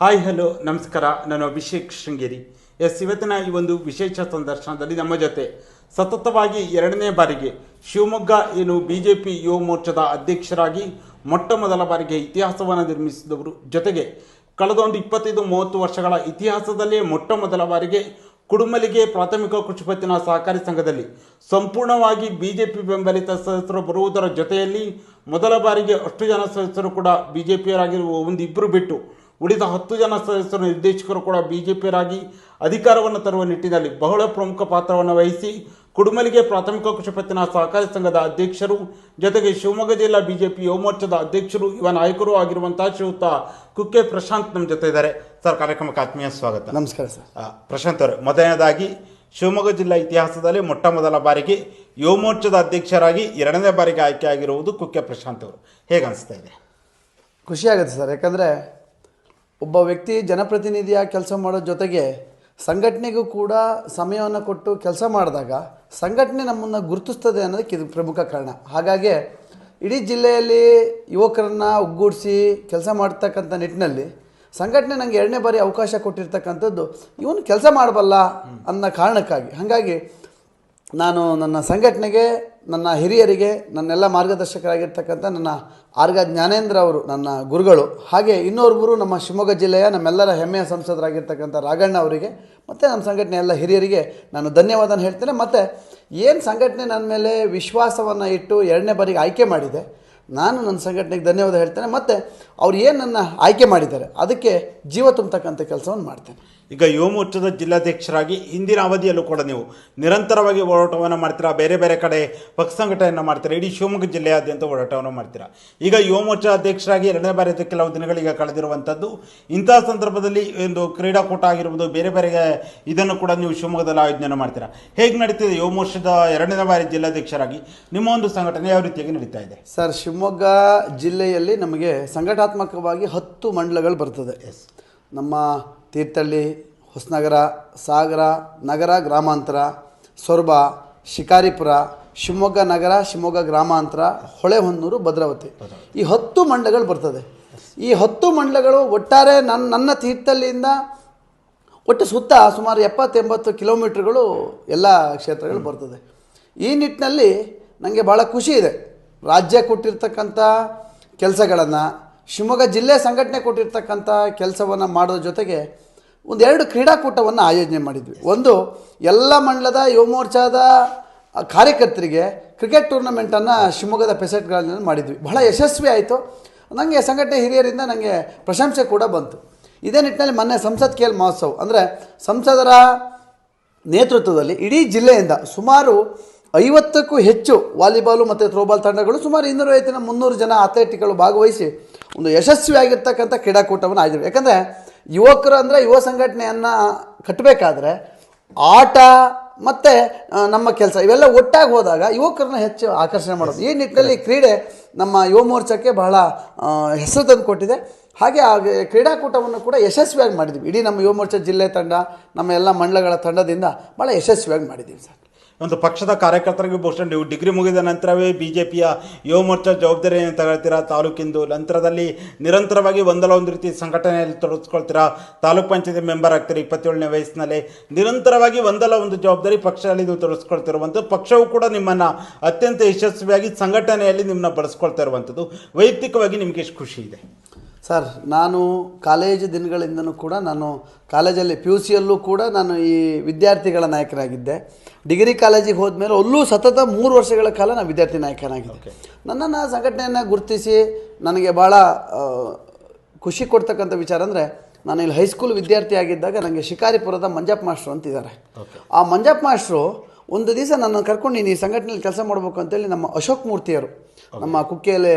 Hi hello ನಮಸ್ಕಾರ. ನಾನು Abhishek Sringeri. S, ಇವತ್ತಿನ ಈ ಒಂದು ವಿಶೇಷ ಸಂದರ್ಶನದಲ್ಲಿ ನಮ್ಮ ಜೊತೆ ಸತತವಾಗಿ ಎರಡನೇ ಬಾರಿಗೆ ಶಿವಮೊಗ್ಗ ಏನು ಬಿ ಜೆ ಪಿ ಯುವ ಮೋರ್ಚಾದ ಅಧ್ಯಕ್ಷರಾಗಿ ಮೊಟ್ಟ ಮೊದಲ ಬಾರಿಗೆ ಇತಿಹಾಸವನ್ನು ನಿರ್ಮಿಸಿದವರು ಜೊತೆಗೆ ಕಳೆದ ಒಂದು ಇಪ್ಪತ್ತೈದು, ಮೂವತ್ತು ವರ್ಷಗಳ ಇತಿಹಾಸದಲ್ಲೇ ಮೊಟ್ಟ ಮೊದಲ ಬಾರಿಗೆ ಕುಡುಮಲಿಗೆ ಪ್ರಾಥಮಿಕ ಕೃಷಿ ಪತ್ತಿನ ಸಹಕಾರಿ ಸಂಘದಲ್ಲಿ ಸಂಪೂರ್ಣವಾಗಿ ಬಿ ಜೆ ಪಿ ಬೆಂಬಲಿತ ಸದಸ್ಯರು ಬರುವುದರ ಜೊತೆಯಲ್ಲಿ ಮೊದಲ ಬಾರಿಗೆ ಅಷ್ಟು ಜನ ಸದಸ್ಯರು ಕೂಡ ಬಿ ಜೆ ಪಿಯರಾಗಿರುವ ಒಂದು ಇಬ್ಬರು ಬಿಟ್ಟು ಉಳಿದ ಹತ್ತು ಜನ ಸದಸ್ಯರು ನಿರ್ದೇಶಕರು ಕೂಡ ಬಿಜೆಪಿಯರಾಗಿ ಅಧಿಕಾರವನ್ನು ತರುವ ನಿಟ್ಟಿನಲ್ಲಿ ಬಹಳ ಪ್ರಮುಖ ಪಾತ್ರವನ್ನು ವಹಿಸಿ ಕುಡುಮಲಿಗೆ ಪ್ರಾಥಮಿಕ ಕೃಷಿಪತ್ತಿನ ಸಹಕಾರಿ ಸಂಘದ ಅಧ್ಯಕ್ಷರು ಜೊತೆಗೆ ಶಿವಮೊಗ್ಗ ಜಿಲ್ಲಾ ಬಿಜೆಪಿ ಯುವ ಮೋರ್ಚಾದ ಅಧ್ಯಕ್ಷರು ಯುವ ನಾಯಕರು ಆಗಿರುವಂತಹ ಶ್ರೀಯುತ ಕುಕ್ಕೆ ಪ್ರಶಾಂತ್ ನಮ್ಮ ಜೊತೆ ಇದ್ದಾರೆ. ಸರ್ ಕಾರ್ಯಕ್ರಮಕ್ಕೆ ಆತ್ಮೀಯ ಸ್ವಾಗತ. ನಮಸ್ಕಾರ ಸರ್. ಪ್ರಶಾಂತ್ ಅವರು ಮೊದಲನೇದಾಗಿ ಶಿವಮೊಗ್ಗ ಜಿಲ್ಲಾ ಇತಿಹಾಸದಲ್ಲಿ ಮೊಟ್ಟ ಮೊದಲ ಬಾರಿಗೆ ಯುವ ಮೋರ್ಚಾದ ಅಧ್ಯಕ್ಷರಾಗಿ ಎರಡನೇ ಬಾರಿಗೆ ಆಯ್ಕೆ ಆಗಿರುವುದು ಕುಕ್ಕೆ ಪ್ರಶಾಂತ್ ಅವರು. ಹೇಗೆ ಅನಿಸ್ತಾ ಇದೆ ಖುಷಿಯಾಗುತ್ತೆ ಸರ್ ಯಾಕಂದರೆ ಒಬ್ಬ ವ್ಯಕ್ತಿ ಜನಪ್ರತಿನಿಧಿಯಾಗಿ ಕೆಲಸ ಮಾಡೋ ಜೊತೆಗೆ ಸಂಘಟನೆಗೂ ಕೂಡ ಸಮಯವನ್ನು ಕೊಟ್ಟು ಕೆಲಸ ಮಾಡಿದಾಗ ಸಂಘಟನೆ ನಮ್ಮನ್ನು ಗುರುತಿಸ್ತದೆ ಅನ್ನೋದಕ್ಕೆ ಇದು ಪ್ರಮುಖ ಕಾರಣ. ಹಾಗಾಗಿ ಇಡೀ ಜಿಲ್ಲೆಯಲ್ಲಿ ಯುವಕರನ್ನು ಒಗ್ಗೂಡಿಸಿ ಕೆಲಸ ಮಾಡ್ತಕ್ಕಂಥ ನಿಟ್ಟಿನಲ್ಲಿ ಸಂಘಟನೆ ನನಗೆ ಎರಡನೇ ಬಾರಿ ಅವಕಾಶ ಕೊಟ್ಟಿರ್ತಕ್ಕಂಥದ್ದು, ಇವನು ಕೆಲಸ ಮಾಡಬಲ್ಲ ಅನ್ನೋ ಕಾರಣಕ್ಕಾಗಿ. ಹಾಗಾಗಿ ನಾನು ನನ್ನ ಸಂಘಟನೆಗೆ, ನನ್ನ ಹಿರಿಯರಿಗೆ, ನನ್ನೆಲ್ಲ ಮಾರ್ಗದರ್ಶಕರಾಗಿರ್ತಕ್ಕಂಥ ನನ್ನ ಆರ್ಗ ಜ್ಞಾನೇಂದ್ರ ಅವರು, ನನ್ನ ಗುರುಗಳು, ಹಾಗೆ ಇನ್ನೊಬ್ಬರು ನಮ್ಮ ಶಿವಮೊಗ್ಗ ಜಿಲ್ಲೆಯ ನಮ್ಮೆಲ್ಲರ ಹೆಮ್ಮೆಯ ಸಂಸದರಾಗಿರ್ತಕ್ಕಂಥ ರಾಘಣ್ಣ ಅವರಿಗೆ, ಮತ್ತು ನಮ್ಮ ಸಂಘಟನೆ ಎಲ್ಲ ಹಿರಿಯರಿಗೆ ನಾನು ಧನ್ಯವಾದ ಹೇಳ್ತೇನೆ. ಮತ್ತು ಏನು ಸಂಘಟನೆ ನನ್ನ ಮೇಲೆ ವಿಶ್ವಾಸವನ್ನು ಇಟ್ಟು ಎರಡನೇ ಬಾರಿಗೆ ಆಯ್ಕೆ ಮಾಡಿದೆ, ನಾನು ನನ್ನ ಸಂಘಟನೆಗೆ ಧನ್ಯವಾದ ಹೇಳ್ತೇನೆ. ಮತ್ತು ಅವ್ರು ಏನು ನನ್ನ ಆಯ್ಕೆ ಮಾಡಿದ್ದಾರೆ, ಅದಕ್ಕೆ ಜೀವ ತುಂಬತಕ್ಕಂಥ ಕೆಲಸವನ್ನು ಮಾಡ್ತೇನೆ. ಈಗ ಯುವ ಮೋರ್ಚಾದ ಜಿಲ್ಲಾಧ್ಯಕ್ಷರಾಗಿ ಹಿಂದಿನ ಅವಧಿಯಲ್ಲೂ ಕೂಡ ನೀವು ನಿರಂತರವಾಗಿ ಹೋರಾಟವನ್ನು ಮಾಡ್ತೀರಾ? ಬೇರೆ ಬೇರೆ ಕಡೆ ಪಕ್ಷ ಸಂಘಟನೆಯನ್ನು ಮಾಡ್ತೀರಾ? ಇಡೀ ಶಿವಮೊಗ್ಗ ಜಿಲ್ಲೆಯಾದ್ಯಂತ ಹೋರಾಟವನ್ನು ಮಾಡ್ತೀರಾ? ಈಗ ಯುವ ಮೋರ್ಚಾ ಅಧ್ಯಕ್ಷರಾಗಿ ಎರಡನೇ ಬಾರಿ ಕೆಲವು ದಿನಗಳಿಗೆ ಕಳೆದಿರುವಂಥದ್ದು ಇಂತಹ ಸಂದರ್ಭದಲ್ಲಿ ಒಂದು ಕ್ರೀಡಾಕೂಟ ಆಗಿರ್ಬೋದು ಬೇರೆ ಬೇರೆ ಇದನ್ನು ಕೂಡ ನೀವು ಶಿವಮೊಗ್ಗದಲ್ಲಿ ಆಯೋಜನೆ ಮಾಡ್ತೀರಾ? ಹೇಗೆ ನಡೀತಿದೆ ಯುವ ಮೋರ್ಚಾದ ಎರಡನೇ ಬಾರಿ ಜಿಲ್ಲಾಧ್ಯಕ್ಷರಾಗಿ? ನಿಮ್ಮ ಒಂದು ಸಂಘಟನೆ ಯಾವ ರೀತಿಯಾಗಿ ನಡೀತಾ ಇದೆ? ಸರ್ ಶಿವಮೊಗ್ಗ ಜಿಲ್ಲೆಯಲ್ಲಿ ನಮಗೆ ಸಂಘಟಾತ್ಮಕವಾಗಿ ಹತ್ತು ಮಂಡಲಗಳು ಬರ್ತದೆ. ನಮ್ಮ ತೀರ್ಥಹಳ್ಳಿ, ಹೊಸನಗರ, ಸಾಗರ, ನಗರ ಗ್ರಾಮಾಂತರ, ಸೊರಬ, ಶಿಕಾರಿಪುರ, ಶಿವಮೊಗ್ಗ ನಗರ, ಶಿವಮೊಗ್ಗ ಗ್ರಾಮಾಂತರ, ಹೊಳೆಹೊನ್ನೂರು, ಭದ್ರಾವತಿ. ಈ ಹತ್ತು ಮಂಡಲಗಳು ಬರ್ತದೆ. ಈ ಹತ್ತು ಮಂಡಲಗಳು ಒಟ್ಟಾರೆ ನನ್ನ ನನ್ನ ತೀರ್ಥಹಳ್ಳಿಯಿಂದ ಒಟ್ಟು ಸುತ್ತ ಸುಮಾರು ಎಪ್ಪತ್ತೆಂಬತ್ತು ಕಿಲೋಮೀಟ್ರ್ಗಳು ಎಲ್ಲ ಕ್ಷೇತ್ರಗಳು ಬರ್ತದೆ. ಈ ನಿಟ್ಟಿನಲ್ಲಿ ನನಗೆ ಭಾಳ ಖುಷಿ ಇದೆ. ರಾಜ್ಯ ಕೊಟ್ಟಿರ್ತಕ್ಕಂಥ ಕೆಲಸಗಳನ್ನು ಶಿವಮೊಗ್ಗ ಜಿಲ್ಲೆ ಸಂಘಟನೆ ಕೊಟ್ಟಿರ್ತಕ್ಕಂಥ ಕೆಲಸವನ್ನು ಮಾಡೋದ್ರ ಜೊತೆಗೆ ಒಂದೆರಡು ಕ್ರೀಡಾಕೂಟವನ್ನು ಆಯೋಜನೆ ಮಾಡಿದ್ವಿ. ಒಂದು ಎಲ್ಲ ಮಂಡಲದ ಯುವ ಮೋರ್ಚಾದ ಕಾರ್ಯಕರ್ತರಿಗೆ ಕ್ರಿಕೆಟ್ ಟೂರ್ನಮೆಂಟನ್ನು ಶಿವಮೊಗ್ಗದ ಪೆಸೆಟ್ಗಳಲ್ಲಿ ಮಾಡಿದ್ವಿ. ಬಹಳ ಯಶಸ್ವಿ ಆಯಿತು. ನನಗೆ ಸಂಘಟನೆ ಹಿರಿಯರಿಂದ ನನಗೆ ಪ್ರಶಂಸೆ ಕೂಡ ಬಂತು. ಇದೇ ನಿಟ್ಟಿನಲ್ಲಿ ಮೊನ್ನೆ ಸಂಸತ್ ಖೇಲ್ ಮಹೋತ್ಸವ, ಅಂದರೆ ಸಂಸದರ ನೇತೃತ್ವದಲ್ಲಿ ಇಡೀ ಜಿಲ್ಲೆಯಿಂದ ಸುಮಾರು ಐವತ್ತಕ್ಕೂ ಹೆಚ್ಚು ವಾಲಿಬಾಲು ಮತ್ತು ಥ್ರೋಬಾಲ್ ತಂಡಗಳು ಸುಮಾರು ಇನ್ನೂರೈವತ್ತಿನ ಮುನ್ನೂರು ಜನ ಅಥ್ಲೆಟಿಕ್ಗಳು ಭಾಗವಹಿಸಿ ಒಂದು ಯಶಸ್ವಿಯಾಗಿರ್ತಕ್ಕಂಥ ಕ್ರೀಡಾಕೂಟವನ್ನು ಆಯೋಜನೆ ಯಾಕಂದರೆ ಯುವಕರು ಅಂದರೆ ಯುವ ಸಂಘಟನೆಯನ್ನು ಕಟ್ಟಬೇಕಾದ್ರೆ ಆಟ ಮತ್ತು ನಮ್ಮ ಕೆಲಸ ಇವೆಲ್ಲ ಒಟ್ಟಾಗಿ ಹೋದಾಗ ಯುವಕರನ್ನ ಹೆಚ್ಚು ಆಕರ್ಷಣೆ ಮಾಡೋದು. ಈ ನಿಟ್ಟಿನಲ್ಲಿ ಕ್ರೀಡೆ ನಮ್ಮ ಯುವ ಮೋರ್ಚಾಕ್ಕೆ ಬಹಳ ಹೆಸರು ತಂದು ಕೊಟ್ಟಿದೆ. ಹಾಗೆ ಆ ಕ್ರೀಡಾಕೂಟವನ್ನು ಕೂಡ ಯಶಸ್ವಿಯಾಗಿ ಮಾಡಿದ್ವಿ. ಇಡೀ ನಮ್ಮ ಯುವ ಮೋರ್ಚಾ ಜಿಲ್ಲೆ ತಂಡ ನಮ್ಮ ಎಲ್ಲ ಮಂಡಲಗಳ ತಂಡದಿಂದ ಭಾಳ ಯಶಸ್ವಿಯಾಗಿ ಮಾಡಿದ್ದೀವಿ ಸರ್. ಒಂದು ಪಕ್ಷದ ಕಾರ್ಯಕರ್ತರಿಗೆ ಬಹುಶಃ ನೀವು ಡಿಗ್ರಿ ಮುಗಿದ ನಂತರವೇ ಬಿ ಜೆ ಪಿಯ ಯುವ ಮೋರ್ಚಾ ಜವಾಬ್ದಾರಿಯನ್ನು ತಗೊಳ್ತೀರಾ ತಾಲೂಕಿಂದು ನಂತರದಲ್ಲಿ ನಿರಂತರವಾಗಿ ಒಂದಲ್ಲ ಒಂದು ರೀತಿ ಸಂಘಟನೆಯಲ್ಲಿ ತೊಡಗಿಸ್ಕೊಳ್ತೀರಾ? ತಾಲೂಕ್ ಪಂಚಾಯತಿ ಮೆಂಬರ್ ಆಗ್ತೀರಿ ಇಪ್ಪತ್ತೇಳನೇ ವಯಸ್ಸಿನಲ್ಲಿ? ನಿರಂತರವಾಗಿ ಒಂದಲ್ಲ ಒಂದು ಜವಾಬ್ದಾರಿ ಪಕ್ಷದಲ್ಲಿ ನೀವು ತೊಡಗಿಸ್ಕೊಳ್ತಿರುವಂಥದ್ದು, ಪಕ್ಷವು ಕೂಡ ನಿಮ್ಮನ್ನು ಅತ್ಯಂತ ಯಶಸ್ವಿಯಾಗಿ ಸಂಘಟನೆಯಲ್ಲಿ ನಿಮ್ಮನ್ನ ಬಳಸ್ಕೊಳ್ತಾ ಇರುವಂಥದ್ದು. ವೈಯಕ್ತಿಕವಾಗಿ ನಿಮಗೆ ಎಷ್ಟು ಖುಷಿ ಇದೆ? ಸರ್ ನಾನು ಕಾಲೇಜು ದಿನಗಳಿಂದನೂ ಕೂಡ ನಾನು ಕಾಲೇಜಲ್ಲಿ ಪಿ ಯು ಸಿಯಲ್ಲೂ ಕೂಡ ನಾನು ಈ ವಿದ್ಯಾರ್ಥಿಗಳ ನಾಯಕನಾಗಿದ್ದೆ. ಡಿಗ್ರಿ ಕಾಲೇಜಿಗೆ ಹೋದ್ಮೇಲೆ ಅಲ್ಲೂ ಸತತ ಮೂರು ವರ್ಷಗಳ ಕಾಲ ನಾನು ವಿದ್ಯಾರ್ಥಿ ನಾಯಕನಾಗಿದ್ದೆ. ನನ್ನನ್ನು ಸಂಘಟನೆಯನ್ನು ಗುರುತಿಸಿ ನನಗೆ ಭಾಳ ಖುಷಿ ಕೊಡ್ತಕ್ಕಂಥ ವಿಚಾರ ಅಂದರೆ ನಾನು ಇಲ್ಲಿ ಹೈಸ್ಕೂಲ್ ವಿದ್ಯಾರ್ಥಿ ಆಗಿದ್ದಾಗ ನನಗೆ ಶಿಕಾರಿಪುರದ ಮಂಜಪ್ಪ ಮಾಸ್ಟ್ರು ಅಂತಿದ್ದಾರೆ ಆ ಮಂಜಪ್ಪ ಮಾಸ್ಟ್ರು ಒಂದು ದಿವಸ ನನ್ನ ಕರ್ಕೊಂಡು ನೀನು ಈ ಸಂಘಟನೆಯಲ್ಲಿ ಕೆಲಸ ಮಾಡಬೇಕು ಅಂತೇಳಿ ನಮ್ಮ ಅಶೋಕ್ ಮೂರ್ತಿಯವರು ನಮ್ಮ ಕುಕ್ಕೆಯಲ್ಲಿ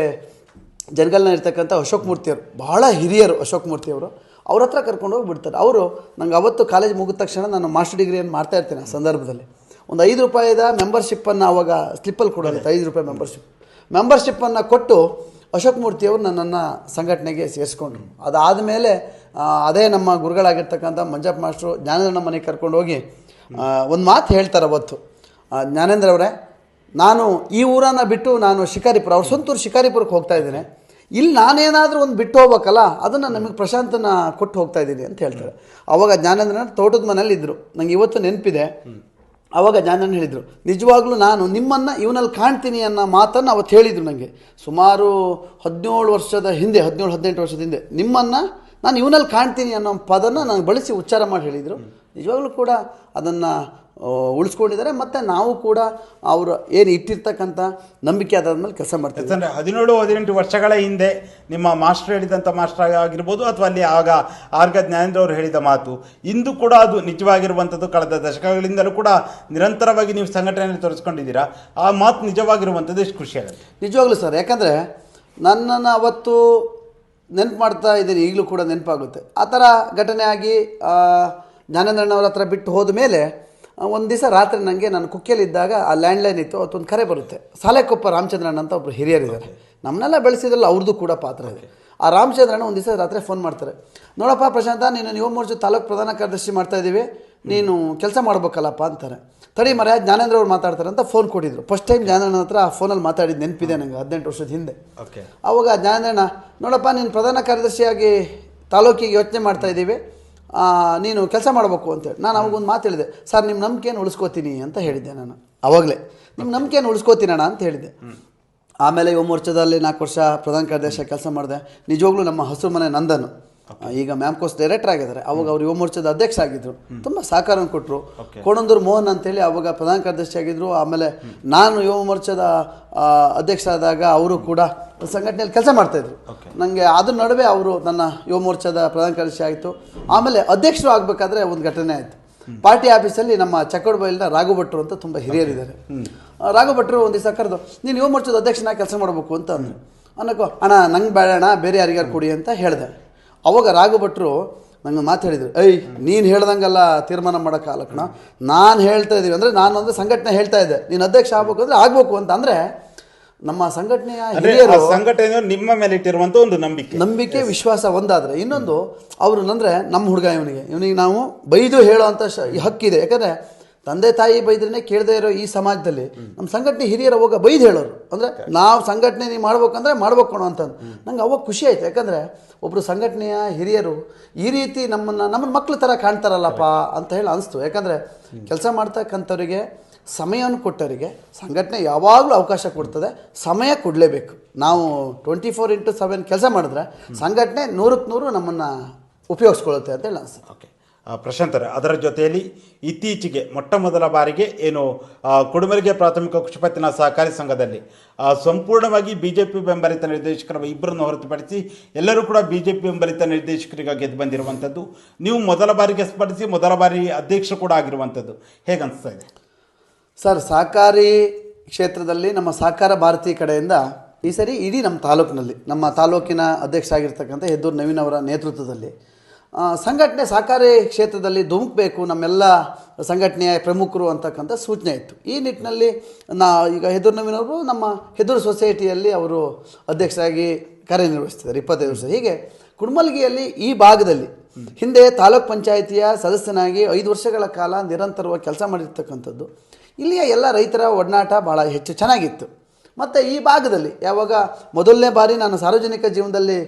ಜನಗಲ್ನ ಇರ್ತಕ್ಕಂಥ ಅಶೋಕ್ ಮೂರ್ತಿಯವರು, ಬಹಳ ಹಿರಿಯರು ಅಶೋಕ್ ಮೂರ್ತಿಯವರು, ಅವ್ರ ಹತ್ರ ಕರ್ಕೊಂಡು ಹೋಗಿ ಬಿಡ್ತಾರೆ. ಅವರು ನಂಗೆ ಅವತ್ತು ಕಾಲೇಜ್ ಮುಗಿದ ತಕ್ಷಣ ನಾನು ಮಾಸ್ಟರ್ ಡಿಗ್ರಿಯನ್ನು ಮಾಡ್ತಾ ಇರ್ತೇನೆ ಆ ಸಂದರ್ಭದಲ್ಲಿ. ಒಂದು ಐದು ರೂಪಾಯಿದ ಮೆಂಬರ್ಶಿಪ್ಪನ್ನು ಅವಾಗ ಸ್ಲಿಪ್ಪಲ್ಲಿ ಕೊಡೋದಿತ್ತು ಐದು ರೂಪಾಯಿ ಮೆಂಬರ್ಶಿಪ್. ಮೆಂಬರ್ಶಿಪ್ಪನ್ನು ಕೊಟ್ಟು ಅಶೋಕ್ ಮೂರ್ತಿಯವರು ನನ್ನನ್ನು ಸಂಘಟನೆಗೆ ಸೇರಿಸ್ಕೊಂಡ್ರು. ಅದಾದ ಮೇಲೆ ಅದೇ ನಮ್ಮ ಗುರುಗಳಾಗಿರ್ತಕ್ಕಂಥ ಮಂಜಪ್ಪ ಮಾಸ್ಟ್ರು ಜ್ಞಾನೇಂದ್ರನ ಮನೆಗೆ ಕರ್ಕೊಂಡು ಹೋಗಿ ಒಂದು ಮಾತು ಹೇಳ್ತಾರೆ ಅವತ್ತು. ಜ್ಞಾನೇಂದ್ರ ಅವರೇ ನಾನು ಈ ಊರನ್ನು ಬಿಟ್ಟು ನಾನು ಶಿಕಾರಿಪುರ, ಅವ್ರ ಸ್ವಂತೂರು ಶಿಕಾರಿಪುರಕ್ಕೆ ಹೋಗ್ತಾ ಇದ್ದೇನೆ. ಇಲ್ಲಿ ನಾನೇನಾದರೂ ಒಂದು ಬಿಟ್ಟು ಹೋಗ್ಬೇಕಲ್ಲ, ಅದನ್ನು ನಮಗೆ ಪ್ರಶಾಂತನ ಕೊಟ್ಟು ಹೋಗ್ತಾ ಇದ್ದೀನಿ ಅಂತ ಹೇಳ್ತಾರೆ. ಅವಾಗ ಜ್ಞಾನೇಂದ್ರನ ತೋಟದ ಮನೇಲಿ ಇದ್ದರು ನಂಗೆ ಇವತ್ತು ನೆನಪಿದೆ. ಅವಾಗ ಜ್ಞಾನಣ್ಣ ಹೇಳಿದರು, ನಿಜವಾಗ್ಲೂ ನಾನು ನಿಮ್ಮನ್ನು ಇವನಲ್ಲಿ ಕಾಣ್ತೀನಿ ಅನ್ನೋ ಮಾತನ್ನು ಅವತ್ತು ಹೇಳಿದರು ನನಗೆ ಸುಮಾರು ಹದಿನೇಳು ವರ್ಷದ ಹಿಂದೆ, ಹದಿನೇಳು, ಹದಿನೆಂಟು ವರ್ಷದ ಹಿಂದೆ ನಿಮ್ಮನ್ನು ನಾನು ಇವನಲ್ಲಿ ಕಾಣ್ತೀನಿ ಅನ್ನೋ ಪದನ ನಾನು ಬಳಸಿ ಉಚ್ಚಾರ ಮಾಡಿ ಹೇಳಿದರು. ನಿಜವಾಗ್ಲೂ ಕೂಡ ಅದನ್ನು ಉಳಿಸ್ಕೊಂಡಿದ್ದಾರೆ. ಮತ್ತು ನಾವು ಕೂಡ ಅವರು ಏನು ಇಟ್ಟಿರ್ತಕ್ಕಂಥ ನಂಬಿಕೆ ಅದಾದ್ಮೇಲೆ ಕೆಲಸ ಮಾಡ್ತೀವಿ ಯಾಕಂದರೆ ಹದಿನೇಳು ಹದಿನೆಂಟು ವರ್ಷಗಳ ಹಿಂದೆ ನಿಮ್ಮ ಮಾಸ್ಟರ್ ಹೇಳಿದಂಥ ಮಾಸ್ಟರ್ ಆಗಿರ್ಬೋದು ಅಥವಾ ಅಲ್ಲಿ ಆಗ ಆರ್ಗ ಜ್ಞಾನೇಂದ್ರ ಅವರು ಹೇಳಿದ ಮಾತು ಇಂದು ಕೂಡ ಅದು ನಿಜವಾಗಿರುವಂಥದ್ದು. ಕಳೆದ ದಶಕಗಳಿಂದಲೂ ಕೂಡ ನಿರಂತರವಾಗಿ ನೀವು ಸಂಘಟನೆಯಲ್ಲಿ ತೋರಿಸ್ಕೊಂಡಿದ್ದೀರಾ ಆ ಮಾತು ನಿಜವಾಗಿರುವಂಥದ್ದು ಎಷ್ಟು ಖುಷಿಯಾಗುತ್ತೆ ನಿಜವಾಗ್ಲೂ ಸರ್ ಯಾಕಂದರೆ ನನ್ನನ್ನು ಅವತ್ತು ನೆನಪು ಮಾಡ್ತಾ ಇದ್ದೀನಿ, ಈಗಲೂ ಕೂಡ ನೆನಪಾಗುತ್ತೆ. ಆ ಥರ ಘಟನೆ ಆಗಿ ಜ್ಞಾನೇಂದ್ರಣ್ಣವ್ರ ಹತ್ರ ಬಿಟ್ಟು ಹೋದ ಮೇಲೆ ಒಂದು ದಿವಸ ರಾತ್ರಿ ನನಗೆ ನಾನು ಕುಕ್ಕಿಯಲ್ಲಿದ್ದಾಗ ಆ ಲ್ಯಾಂಡ್ಲೈನ್ ಇತ್ತು, ಅವತ್ತೊಂದು ಕರೆ ಬರುತ್ತೆ. ಸಾಲೆಕೊಪ್ಪ ರಾಮಚಂದ್ರಣ್ಣ ಅಂತ ಒಬ್ಬರು ಹಿರಿಯರಿದ್ದಾರೆ. ನಮ್ಮನ್ನೆಲ್ಲ ಬೆಳೆಸಿದ್ರಲ್ಲ ಅವ್ರದ್ದು ಕೂಡ ಪಾತ್ರ ಇದೆ. ಆ ರಾಮಚಂದ್ರಣ್ಣ ಒಂದು ದಿವಸ ರಾತ್ರಿ ಫೋನ್ ಮಾಡ್ತಾರೆ. ನೋಡಪ್ಪ ಪ್ರಶಾಂತ, ನೀನು ಯುವ ಮೋರ್ಚಾ ತಾಲೂಕು ಪ್ರಧಾನ ಕಾರ್ಯದರ್ಶಿ ಮಾಡ್ತಾ ಇದ್ದೀವಿ ನೀನು ಕೆಲಸ ಮಾಡ್ಬೇಕಲ್ಲಪ್ಪ ಅಂತಾರೆ. ತಡಿ ಮರ ಜ್ಞಾನೇಂದ್ರ ಅವ್ರು ಮಾತಾಡ್ತಾರೆ ಅಂತ ಫೋನ್ ಕೊಟ್ಟಿದ್ರು. ಫಸ್ಟ್ ಟೈಮ್ ಜ್ಞಾನೇಂದ್ರ ಹತ್ರ ಆ ಫೋನಲ್ಲಿ ಮಾತಾಡಿದ್ದು ನೆನಪಿದೆ ನನಗೆ ಹದಿನೆಂಟು ವರ್ಷದ ಹಿಂದೆ. ಓಕೆ ಅವಾಗ ಜ್ಞಾನೇಂದ್ರಣ್ಣ ನೋಡಪ್ಪ ನೀನು ಪ್ರಧಾನ ಕಾರ್ಯದರ್ಶಿಯಾಗಿ ತಾಲೂಕಿಗೆ ಯೋಚನೆ ಮಾಡ್ತಾ ಇದ್ದೀವಿ. ನೀನು ಕೆಲಸ ಮಾಡಬೇಕು ಅಂತೇಳಿ ನಾನು ಅವಾಗ ಒಂದು ಮಾತು ಹೇಳಿದೆ ಸರ್ ನಿಮ್ಮ ನಂಬಿಕೆಯನ್ನು ಉಳಿಸ್ಕೋತೀನಿ ಅಂತ ಹೇಳಿದ್ದೆ ನಾನು. ಅವಾಗಲೇ. ನಿಮ್ಮ ನಂಬಿಕೆಯನ್ನು ಉಳಿಸ್ಕೋತೀನಣ್ಣ ಅಂತ ಹೇಳಿದ್ದೆ ಆಮೇಲೆ ಯುವ ಮೋರ್ಚಾದಲ್ಲಿ ನಾಲ್ಕು ವರ್ಷ ಪ್ರಧಾನ ಕಾರ್ಯದರ್ಶಿ ಕೆಲಸ ಮಾಡಿದೆ. ನಿಜವಾಗ್ಲೂ ನಮ್ಮ ಹಸಿರು ಮನೆ ನಂದನು. ಈಗ ಮ್ಯಾಮ್ ಕೋಸ್ ಡೈರೆಕ್ಟರ್ ಆಗಿದ್ದಾರೆ. ಅವಾಗ ಅವರು ಯುವ ಮೋರ್ಚಾದ ಅಧ್ಯಕ್ಷ ಆಗಿದ್ರು. ತುಂಬ ಸಹಕಾರ ಕೊಟ್ಟರು ಕೋಣಂದೂರು ಮೋಹನ್ ಅಂತೇಳಿ ಅವಾಗ ಪ್ರಧಾನ ಕಾರ್ಯದರ್ಶಿ ಆಗಿದ್ರು. ಆಮೇಲೆ ನಾನು ಯುವ ಮೋರ್ಚಾದ ಅಧ್ಯಕ್ಷ ಆದಾಗ ಅವರು ಕೂಡ ಸಂಘಟನೆಯಲ್ಲಿ ಕೆಲಸ ಮಾಡ್ತಾಯಿದ್ರು ನನಗೆ ಅದ್ರ ನಡುವೆ ಅವರು ನನ್ನ ಯುವ ಮೋರ್ಚಾದ ಪ್ರಧಾನ ಕಾರ್ಯದರ್ಶಿ ಆಯಿತು. ಆಮೇಲೆ ಅಧ್ಯಕ್ಷರು ಆಗಬೇಕಾದ್ರೆ ಒಂದು ಘಟನೆ ಆಯಿತು. ಪಾರ್ಟಿ ಆಫೀಸಲ್ಲಿ ನಮ್ಮ ಚಕ್ಕೋಡ್ಬೈಲಿನ ರಾಘು ಭಟ್ರು ಅಂತ ತುಂಬ ಹಿರಿಯರಿದ್ದಾರೆ. ರಾಘು ಭಟ್ರು ಒಂದು ದಿವಸ ಕರೆದು ನೀನು ಯುವ ಮೋರ್ಚಾದ ಅಧ್ಯಕ್ಷನಾಗಿ ಕೆಲಸ ಮಾಡಬೇಕು ಅಂತ ಅಂದರು. ಅನ್ನೋಕ್ಕೋ ಅಣ್ಣ ನಂಗೆ ಬೇಡ ಅಣ್ಣ ಬೇರೆ ಯಾರಿಗಾರು ಕೊಡಿ ಅಂತ ಹೇಳಿದೆ. ಅವಾಗ ರಾಘು ನನಗೆ ನಂಗೆ ಮಾತು ಹೇಳಿದ್ರು ಐ ನೀನು ಹೇಳ್ದಂಗೆಲ್ಲ ತೀರ್ಮಾನ ಮಾಡೋಕ್ಕಾಗಲ್ಲ ಕಣ. ನಾನು ಹೇಳ್ತಾ ಇದ್ದೀವಿ ಅಂದರೆ ನಾನು ಅಂದರೆ ಸಂಘಟನೆ ಹೇಳ್ತಾ ಇದ್ದೆ. ನೀನು ಅಧ್ಯಕ್ಷ ಆಗ್ಬೇಕು ಅಂದರೆ ಆಗಬೇಕು ಅಂತ ಅಂದರೆ ನಮ್ಮ ಸಂಘಟನೆಯ ಹಿರಿಯರು ಸಂಘಟನೆ ನಿಮ್ಮ ಮೇಲೆ ಇಟ್ಟಿರುವಂಥ ಒಂದು ನಂಬಿಕೆ. ನಂಬಿಕೆ ವಿಶ್ವಾಸ ಒಂದಾದರೆ. ಇನ್ನೊಂದು ಅವರು ಅಂದರೆ ನಮ್ಮ ಹುಡುಗ ಇವನಿಗೆ. ಇವನಿಗೆ ನಾವು ಬೈದು ಹೇಳೋ ಅಂಥ ಶ ಹಕ್ಕಿದೆ. ಯಾಕಂದರೆ ತಂದೆ ತಾಯಿ ಬೈದ್ರೇ ಕೇಳದೇ ಇರೋ ಈ ಸಮಾಜದಲ್ಲಿ ನಮ್ಮ ಸಂಘಟನೆ ಹಿರಿಯರ ಹೋಗ ಬೈದು ಹೇಳೋರು. ಅಂದರೆ ನಾವು ಸಂಘಟನೆ ನೀವು ಮಾಡ್ಬೇಕಂದ್ರೆ ಮಾಡ್ಬೇಕು ಕಣೋ ಅಂತಂದು ನಂಗೆ ಅವಾಗ ಖುಷಿ ಆಯ್ತು. ಯಾಕಂದರೆ ಒಬ್ಬರು ಸಂಘಟನೆಯ ಹಿರಿಯರು ಈ ರೀತಿ ನಮ್ಮನ್ನು ನಮ್ಮ ಮಕ್ಳ ಥರ ಕಾಣ್ತಾರಲ್ಲಪ್ಪ ಅಂತ ಹೇಳಿ ಅನಿಸ್ತು. ಯಾಕಂದರೆ ಕೆಲಸ ಮಾಡ್ತಕ್ಕಂಥವ್ರಿಗೆ ಸಮಯವನ್ನು ಕೊಟ್ಟವರಿಗೆ ಸಂಘಟನೆ ಯಾವಾಗಲೂ ಅವಕಾಶ ಕೊಡ್ತದೆ. ಸಮಯ ಕೊಡಲೇಬೇಕು. ನಾವು ಟ್ವೆಂಟಿ ಫೋರ್ ಇಂಟು ಸೆವೆನ್ ಕೆಲಸ ಮಾಡಿದ್ರೆ ಸಂಘಟನೆ ನೂರಕ್ಕೆ ನೂರು ನಮ್ಮನ್ನು ಉಪಯೋಗಿಸ್ಕೊಳ್ಳುತ್ತೆ ಅಂತೇಳಿ ಅನಿಸ್ತದೆ ಓಕೆ ಆ, ಪ್ರಶಾಂತ್ ಅವರೇ, ಅದರ ಜೊತೆಯಲ್ಲಿ ಇತ್ತೀಚೆಗೆ ಮೊಟ್ಟ ಮೊದಲ ಬಾರಿಗೆ ಏನು ಕುಡುಮರಿಗೆ ಪ್ರಾಥಮಿಕ ಕೃಷಿಪತ್ತಿನ ಸಹಕಾರಿ ಸಂಘದಲ್ಲಿ ಸಂಪೂರ್ಣವಾಗಿ ಬಿ ಜೆ ಪಿ ಬೆಂಬಲಿತ ನಿರ್ದೇಶಕರ ಇಬ್ಬರನ್ನು ಹೊರತುಪಡಿಸಿ ಎಲ್ಲರೂ ಕೂಡ ಬಿ ಜೆ ಪಿ ಬೆಂಬಲಿತ ನಿರ್ದೇಶಕರಿಗೆ ಗೆದ್ದು ಬಂದಿರುವಂಥದ್ದು. ನೀವು ಮೊದಲ ಬಾರಿಗೆ ಸ್ಪರ್ಧಿಸಿ ಮೊದಲ ಬಾರಿ ಅಧ್ಯಕ್ಷ ಕೂಡ ಆಗಿರುವಂಥದ್ದು. ಹೇಗೆ ಅನಿಸ್ತಾ ಇದೆ? ಸರ್ ಸಹಕಾರಿ ಕ್ಷೇತ್ರದಲ್ಲಿ ನಮ್ಮ ಸಹಕಾರ ಭಾರತಿ ಕಡೆಯಿಂದ ಈ ಸರಿ ಇಡೀ ನಮ್ಮ ತಾಲೂಕಿನಲ್ಲಿ ನಮ್ಮ ತಾಲೂಕಿನ ಅಧ್ಯಕ್ಷ ಆಗಿರ್ತಕ್ಕಂಥ ಹೆದ್ದೂರು ನವೀನ್ ಅವರ ನೇತೃತ್ವದಲ್ಲಿ ಸಂಘಟನೆ ಸಹಕಾರಿ ಕ್ಷೇತ್ರದಲ್ಲಿ ಧುಮುಕಬೇಕು ನಮ್ಮೆಲ್ಲ ಸಂಘಟನೆಯ ಪ್ರಮುಖರು ಅಂತಕ್ಕಂಥ ಸೂಚನೆ ಇತ್ತು. ಈ ನಿಟ್ಟಿನಲ್ಲಿ ನಾ ಈಗ ಹೆದುರು ನಮ್ಮ ಹೆದುರು ಸೊಸೈಟಿಯಲ್ಲಿ ಅವರು ಅಧ್ಯಕ್ಷರಾಗಿ ಕಾರ್ಯನಿರ್ವಹಿಸ್ತಿದ್ದಾರೆ ಇಪ್ಪತ್ತೈದು ವರ್ಷ. ಹೀಗೆ ಕುಡ್ಮಲ್ಗಿಯಲ್ಲಿ ಈ ಭಾಗದಲ್ಲಿ ಹಿಂದೆ ತಾಲೂಕ್ ಪಂಚಾಯಿತಿಯ ಸದಸ್ಯನಾಗಿ ಐದು ವರ್ಷಗಳ ಕಾಲ ನಿರಂತರವಾಗಿ ಕೆಲಸ ಮಾಡಿರ್ತಕ್ಕಂಥದ್ದು, ಇಲ್ಲಿಯ ಎಲ್ಲ ರೈತರ ಒಡನಾಟ ಭಾಳ ಹೆಚ್ಚು ಚೆನ್ನಾಗಿತ್ತು. ಮತ್ತು ಈ ಭಾಗದಲ್ಲಿ ಯಾವಾಗ ಮೊದಲನೇ ಬಾರಿ ನಾನು ಸಾರ್ವಜನಿಕ ಜೀವನದಲ್ಲಿ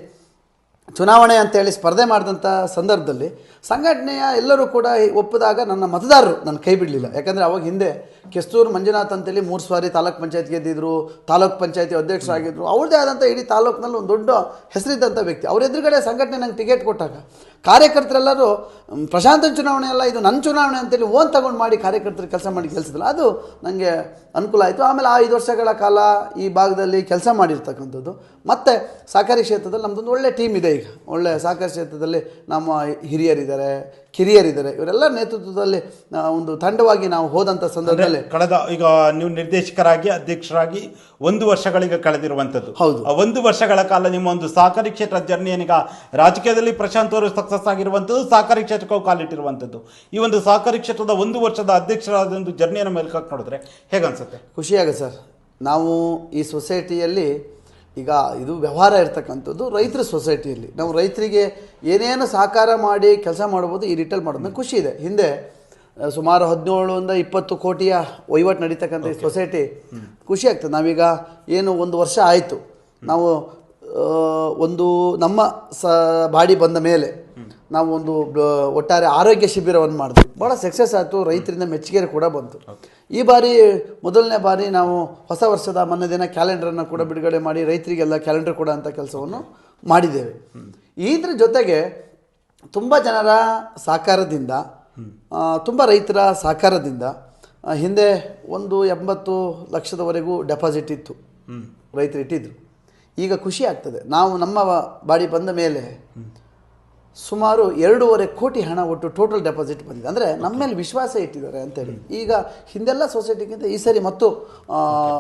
ಚುನಾವಣೆ ಅಂತೇಳಿ ಸ್ಪರ್ಧೆ ಮಾಡಿದಂಥ ಸಂದರ್ಭದಲ್ಲಿ ಸಂಘಟನೆಯ ಎಲ್ಲರೂ ಕೂಡ ಒಪ್ಪಿದಾಗ ನನ್ನ ಮತದಾರರು ನನ್ನ ಕೈ ಬಿಡಲಿಲ್ಲ. ಯಾಕಂದರೆ ಅವಾಗ ಹಿಂದೆ ಕೆಸ್ತೂರು ಮಂಜುನಾಥ್ ಅಂತೇಳಿ ಮೂರು ಸಾರಿ ತಾಲೂಕ್ ಪಂಚಾಯತ್ ಗೆದ್ದಿದ್ರು, ತಾಲೂಕ್ ಪಂಚಾಯತಿ ಅಧ್ಯಕ್ಷರಾಗಿದ್ದರು ಅವ್ರದ್ದೇ ಆದಂಥ ಇಡೀ ತಾಲೂಕಿನಲ್ಲಿ ಒಂದು ದೊಡ್ಡ ಹೆಸರಿದ್ದಂಥ ವ್ಯಕ್ತಿ. ಅವ್ರ ಎದುರುಗಡೆ ಸಂಘಟನೆ ನಂಗೆ ಟಿಕೆಟ್ ಕೊಟ್ಟಾಗ ಕಾರ್ಯಕರ್ತರೆಲ್ಲರೂ ಪ್ರಶಾಂತ ಪ್ರಶಾಂತನ ಚುನಾವಣೆ ಅಲ್ಲ, ಇದು ನನ್ನ ಚುನಾವಣೆ ಅಂತೇಳಿ ಓನ್ ತಗೊಂಡು ಮಾಡಿ ಕಾರ್ಯಕರ್ತರು ಕೆಲಸ ಮಾಡಿ ಕೆಲಸದಲ್ಲ ಅದು ನನಗೆ ಅನುಕೂಲ ಆಯಿತು. ಆಮೇಲೆ ಆ ಐದು ವರ್ಷಗಳ ಕಾಲ ಈ ಭಾಗದಲ್ಲಿ ಕೆಲಸ ಮಾಡಿರ್ತಕ್ಕಂಥದ್ದು. ಮತ್ತು ಸಹಕಾರಿ ಕ್ಷೇತ್ರದಲ್ಲಿ ನಮ್ಮದೊಂದು ಒಳ್ಳೆ ಟೀಮ್ ಇದೆ ಈಗ. ಒಳ್ಳೆ ಸಹಕಾರಿ ಕ್ಷೇತ್ರದಲ್ಲಿ ನಮ್ಮ ಹಿರಿಯರಿದ್ದಾರೆ ಕಿರಿಯರಿದ್ದಾರೆ. ಇವರೆಲ್ಲ ನೇತೃತ್ವದಲ್ಲಿ ಒಂದು ತಂಡವಾಗಿ ನಾವು ಹೋದಂಥ ಸಂದರ್ಭದಲ್ಲಿ ಕಳೆದ ಈಗ ನೀವು ನಿರ್ದೇಶಕರಾಗಿ ಅಧ್ಯಕ್ಷರಾಗಿ ಒಂದು ವರ್ಷಗಳಿಗೆ ಕಳೆದಿರುವಂಥದ್ದು ಹೌದು. ಆ ಒಂದು ವರ್ಷಗಳ ಕಾಲ ನಿಮ್ಮ ಒಂದು ಸಹಕಾರಿ ಕ್ಷೇತ್ರ ಜರ್ನಿ ಏನೀಗ ರಾಜಕೀಯದಲ್ಲಿ ಪ್ರಶಾಂತ್ ಅವರು ಸಕ್ಸಸ್ ಆಗಿರುವಂಥದ್ದು ಸಹಕಾರಿ ಕ್ಷೇತ್ರಕ್ಕೂ ಕಾಲಿಟ್ಟಿರುವಂಥದ್ದು ಈ ಒಂದು ಸಹಕಾರಿ ಕ್ಷೇತ್ರದ ಒಂದು ವರ್ಷದ ಅಧ್ಯಕ್ಷರಾದ ಒಂದು ಜರ್ನಿಯನ್ನು ಮೇಲ್ಕಾಕ್ ನೋಡಿದ್ರೆ ಹೇಗನ್ಸುತ್ತೆ? ಖುಷಿಯಾಗುತ್ತೆ ಸರ್. ನಾವು ಈ ಸೊಸೈಟಿಯಲ್ಲಿ ಈಗ ಇದು ವ್ಯವಹಾರ ಇರ್ತಕ್ಕಂಥದ್ದು ರೈತರ ಸೊಸೈಟಿಯಲ್ಲಿ. ನಾವು ರೈತರಿಗೆ ಏನೇನು ಸಹಕಾರ ಮಾಡಿ ಕೆಲಸ ಮಾಡ್ಬೋದು ಈ ರಿಟೇಲ್ ಮಾಡೋದು ನಂಗೆ ಖುಷಿ ಇದೆ. ಹಿಂದೆ ಸುಮಾರು ಹದಿನೇಳರಿಂದ ಇಪ್ಪತ್ತು ಕೋಟಿಯ ವಹಿವಾಟು ನಡೀತಕ್ಕಂಥ ಈ ಸೊಸೈಟಿ ಖುಷಿ ಆಗ್ತದೆ. ನಾವೀಗ ಏನು ಒಂದು ವರ್ಷ ಆಯಿತು. ನಾವು ಒಂದು ನಮ್ಮ ಸ ಬಾಡಿ ಬಂದ ಮೇಲೆ ನಾವು ಒಂದು ಒಟ್ಟಾರೆ ಆರೋಗ್ಯ ಶಿಬಿರವನ್ನು ಮಾಡಿದ್ವಿ. ಭಾಳ ಸಕ್ಸಸ್ ಆಯಿತು. ರೈತರಿಂದ ಮೆಚ್ಚುಗೆ ಕೂಡ ಬಂತು. ಈ ಬಾರಿ ಮೊದಲನೇ ಬಾರಿ ನಾವು ಹೊಸ ವರ್ಷದ ಮೊನ್ನೆ ದಿನ ಕ್ಯಾಲೆಂಡರನ್ನು ಕೂಡ ಬಿಡುಗಡೆ ಮಾಡಿ ರೈತರಿಗೆಲ್ಲ ಕ್ಯಾಲೆಂಡರ್ ಕೂಡ ಅಂತ ಕೆಲಸವನ್ನು ಮಾಡಿದ್ದೇವೆ. ಇದ್ರ ಜೊತೆಗೆ ತುಂಬ ಜನರ ಸಹಕಾರದಿಂದ ತುಂಬ ರೈತರ ಸಹಕಾರದಿಂದ ಹಿಂದೆ ಒಂದು ಎಂಬತ್ತು ಲಕ್ಷದವರೆಗೂ ಡೆಪಾಸಿಟ್ ಇತ್ತು. ರೈತರು ಇಟ್ಟಿದ್ರು. ಈಗ ಖುಷಿ ಆಗ್ತದೆ. ನಾವು ನಮ್ಮ ಬಾಡಿ ಬಂದ ಮೇಲೆ ಸುಮಾರು ಎರಡೂವರೆ ಕೋಟಿ ಹಣ ಒಟ್ಟು ಟೋಟಲ್ ಡೆಪಾಸಿಟ್ ಬಂದಿದೆ. ಅಂದರೆ ನಮ್ಮ ಮೇಲೆ ವಿಶ್ವಾಸ ಇಟ್ಟಿದ್ದಾರೆ ಅಂತೇಳಿ. ಈಗ ಹಿಂದೆಲ್ಲ ಸೊಸೈಟಿಗಿಂತ ಈ ಸರಿ ಮತ್ತು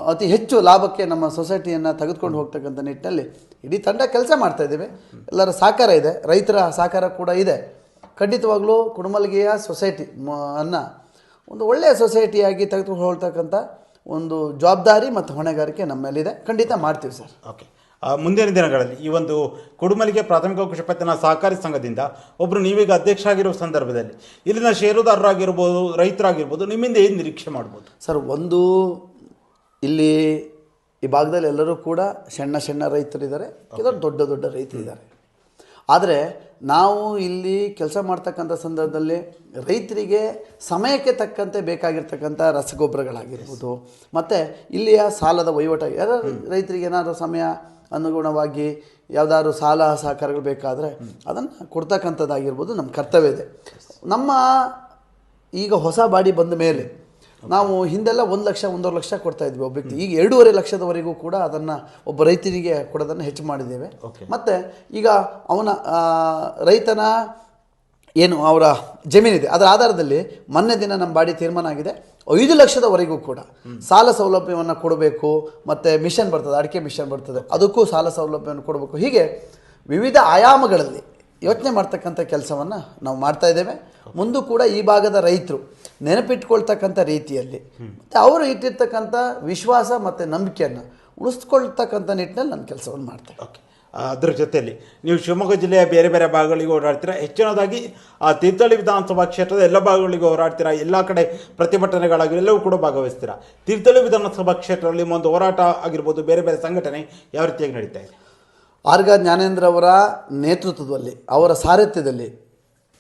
ಅತಿ ಹೆಚ್ಚು ಲಾಭಕ್ಕೆ ನಮ್ಮ ಸೊಸೈಟಿಯನ್ನು ತೆಗೆದುಕೊಂಡು ಹೋಗ್ತಕ್ಕಂಥ ನಿಟ್ಟಿನಲ್ಲಿ ಇಡೀ ತಂಡ ಕೆಲಸ ಮಾಡ್ತಾ ಇದ್ದೇವೆ. ಎಲ್ಲರ ಸಹಕಾರ ಇದೆ. ರೈತರ ಸಹಕಾರ ಕೂಡ ಇದೆ. ಖಂಡಿತವಾಗಲೂ ಕುಡುಮಲ್ಗಿಯ ಸೊಸೈಟಿ ಮ- ಅನ್ನ ಒಂದು ಒಳ್ಳೆಯ ಸೊಸೈಟಿಯಾಗಿ ತೆಗೆದುಕೊಂಡು ಹೋಗ್ತಕ್ಕಂಥ ಒಂದು ಜವಾಬ್ದಾರಿ ಮತ್ತು ಹೊಣೆಗಾರಿಕೆ ನಮ್ಮ ಮೇಲಿದೆ ಖಂಡಿತ ಮಾಡ್ತೀವಿ ಸರ್. ಓಕೆ ಮುಂದಿನ ದಿನಗಳಲ್ಲಿ ಈ ಒಂದು ಕುಡುಮಲಿಗೆ ಪ್ರಾಥಮಿಕ ಕೃಷಿ ಪತ್ತಿನ ಸಹಕಾರಿ ಸಂಘದಿಂದ ಒಬ್ಬರು ನೀವೀಗ ಅಧ್ಯಕ್ಷ ಆಗಿರುವ ಸಂದರ್ಭದಲ್ಲಿ ಇಲ್ಲಿನ ಷೇರುದಾರರಾಗಿರ್ಬೋದು ರೈತರಾಗಿರ್ಬೋದು ನಿಮ್ಮಿಂದ ಏನು ನಿರೀಕ್ಷೆ ಮಾಡ್ಬೋದು? ಸರ್ ಒಂದು ಇಲ್ಲಿ ಈ ಭಾಗದಲ್ಲಿ ಎಲ್ಲರೂ ಕೂಡ ಸಣ್ಣ ಸಣ್ಣ ರೈತರಿದ್ದಾರೆ ಕೆಲವರು ದೊಡ್ಡ ದೊಡ್ಡ ರೈತರಿದ್ದಾರೆ. ಆದರೆ ನಾವು ಇಲ್ಲಿ ಕೆಲಸ ಮಾಡ್ತಕ್ಕಂಥ ಸಂದರ್ಭದಲ್ಲಿ ರೈತರಿಗೆ ಸಮಯಕ್ಕೆ ತಕ್ಕಂತೆ ಬೇಕಾಗಿರ್ತಕ್ಕಂಥ ರಸಗೊಬ್ಬರಗಳಾಗಿರ್ಬೋದು ಮತ್ತು ಇಲ್ಲಿಯ ಸಾಲದ ವಹಿವಾಟು ಯಾರು ರೈತರಿಗೆ ಏನಾದರೂ ಸಮಯ ಅನುಗುಣವಾಗಿ ಯಾವುದಾದ್ರು ಸಾಲ ಸಹಕಾರಗಳು ಬೇಕಾದರೆ ಅದನ್ನು ಕೊಡ್ತಕ್ಕಂಥದ್ದಾಗಿರ್ಬೋದು ನಮ್ಮ ಕರ್ತವ್ಯ ಇದೆ. ನಮ್ಮ ಈಗ ಹೊಸ ಬಾಡಿ ಬಂದ ಮೇಲೆ ನಾವು ಹಿಂದೆಲ್ಲ ಒಂದು ಲಕ್ಷ ಒಂದೂವರೆ ಲಕ್ಷ ಕೊಡ್ತಾ ಇದ್ವಿ ಒಬ್ಬ ವ್ಯಕ್ತಿ. ಈಗ ಎರಡೂವರೆ ಲಕ್ಷದವರೆಗೂ ಕೂಡ ಅದನ್ನು ಒಬ್ಬ ರೈತನಿಗೆ ಕೊಡೋದನ್ನು ಹೆಚ್ಚು ಮಾಡಿದ್ದೇವೆ. ಮತ್ತು ಈಗ ಅವನ ರೈತನ ಏನು ಅವರ ಜಮೀನಿದೆ. ಅದರ ಆಧಾರದಲ್ಲಿ ಮೊನ್ನೆ ದಿನ ನಮ್ಮ ಬಾಡಿ ತೀರ್ಮಾನ ಆಗಿದೆ. ಐದು ಲಕ್ಷದವರೆಗೂ ಕೂಡ ಸಾಲ ಸೌಲಭ್ಯವನ್ನು ಕೊಡಬೇಕು, ಮತ್ತು ಮಿಷನ್ ಬರ್ತದೆ, ಅಡಿಕೆ ಮಿಷನ್ ಬರ್ತದೆ. ಅದಕ್ಕೂ ಸಾಲ ಸೌಲಭ್ಯವನ್ನು ಕೊಡಬೇಕು. ಹೀಗೆ ವಿವಿಧ ಆಯಾಮಗಳಲ್ಲಿ ಯೋಚನೆ ಮಾಡ್ತಕ್ಕಂಥ ಕೆಲಸವನ್ನು ನಾವು ಮಾಡ್ತಾ ಇದ್ದೇವೆ. ಮುಂದೂ ಕೂಡ ಈ ಭಾಗದ ರೈತರು ನೆನಪಿಟ್ಕೊಳ್ತಕ್ಕಂಥ ರೀತಿಯಲ್ಲಿ, ಮತ್ತು ಅವರು ಇಟ್ಟಿರ್ತಕ್ಕಂಥ ವಿಶ್ವಾಸ ಮತ್ತು ನಂಬಿಕೆಯನ್ನು ಉಳಿಸ್ಕೊಳ್ತಕ್ಕಂಥ ನಿಟ್ಟಿನಲ್ಲಿ ನನ್ನ ಕೆಲಸವನ್ನು ಮಾಡ್ತೇನೆ. ಓಕೆ ಅದರ ಜೊತೆಯಲ್ಲಿ. ನೀವು ಶಿವಮೊಗ್ಗ ಜಿಲ್ಲೆಯ ಬೇರೆ ಬೇರೆ ಭಾಗಗಳಿಗೆ ಓಡಾಡ್ತೀರಾ? ಹೆಚ್ಚಿನದಾಗಿ ಆ ತೀರ್ಥಹಳ್ಳಿ ವಿಧಾನಸಭಾ ಕ್ಷೇತ್ರದ ಎಲ್ಲ ಭಾಗಗಳಿಗೆ ಓಡಾಡ್ತೀರಾ ಎಲ್ಲ ಕಡೆ ಪ್ರತಿಭಟನೆಗಳಾಗಿ ಎಲ್ಲವೂ ಕೂಡ ಭಾಗವಹಿಸ್ತೀರಾ? ತೀರ್ಥಳ್ಳಿ ವಿಧಾನಸಭಾ ಕ್ಷೇತ್ರದಲ್ಲಿ ಒಂದು ಹೋರಾಟ ಆಗಿರ್ಬೋದು, ಬೇರೆ ಬೇರೆ ಸಂಘಟನೆ ಯಾವ ರೀತಿಯಾಗಿ ನಡೀತಾ ಇದೆ? ಆರ್ಗ ಜ್ಞಾನೇಂದ್ರ ಅವರ ನೇತೃತ್ವದಲ್ಲಿ, ಅವರ ಸಾರಥ್ಯದಲ್ಲಿ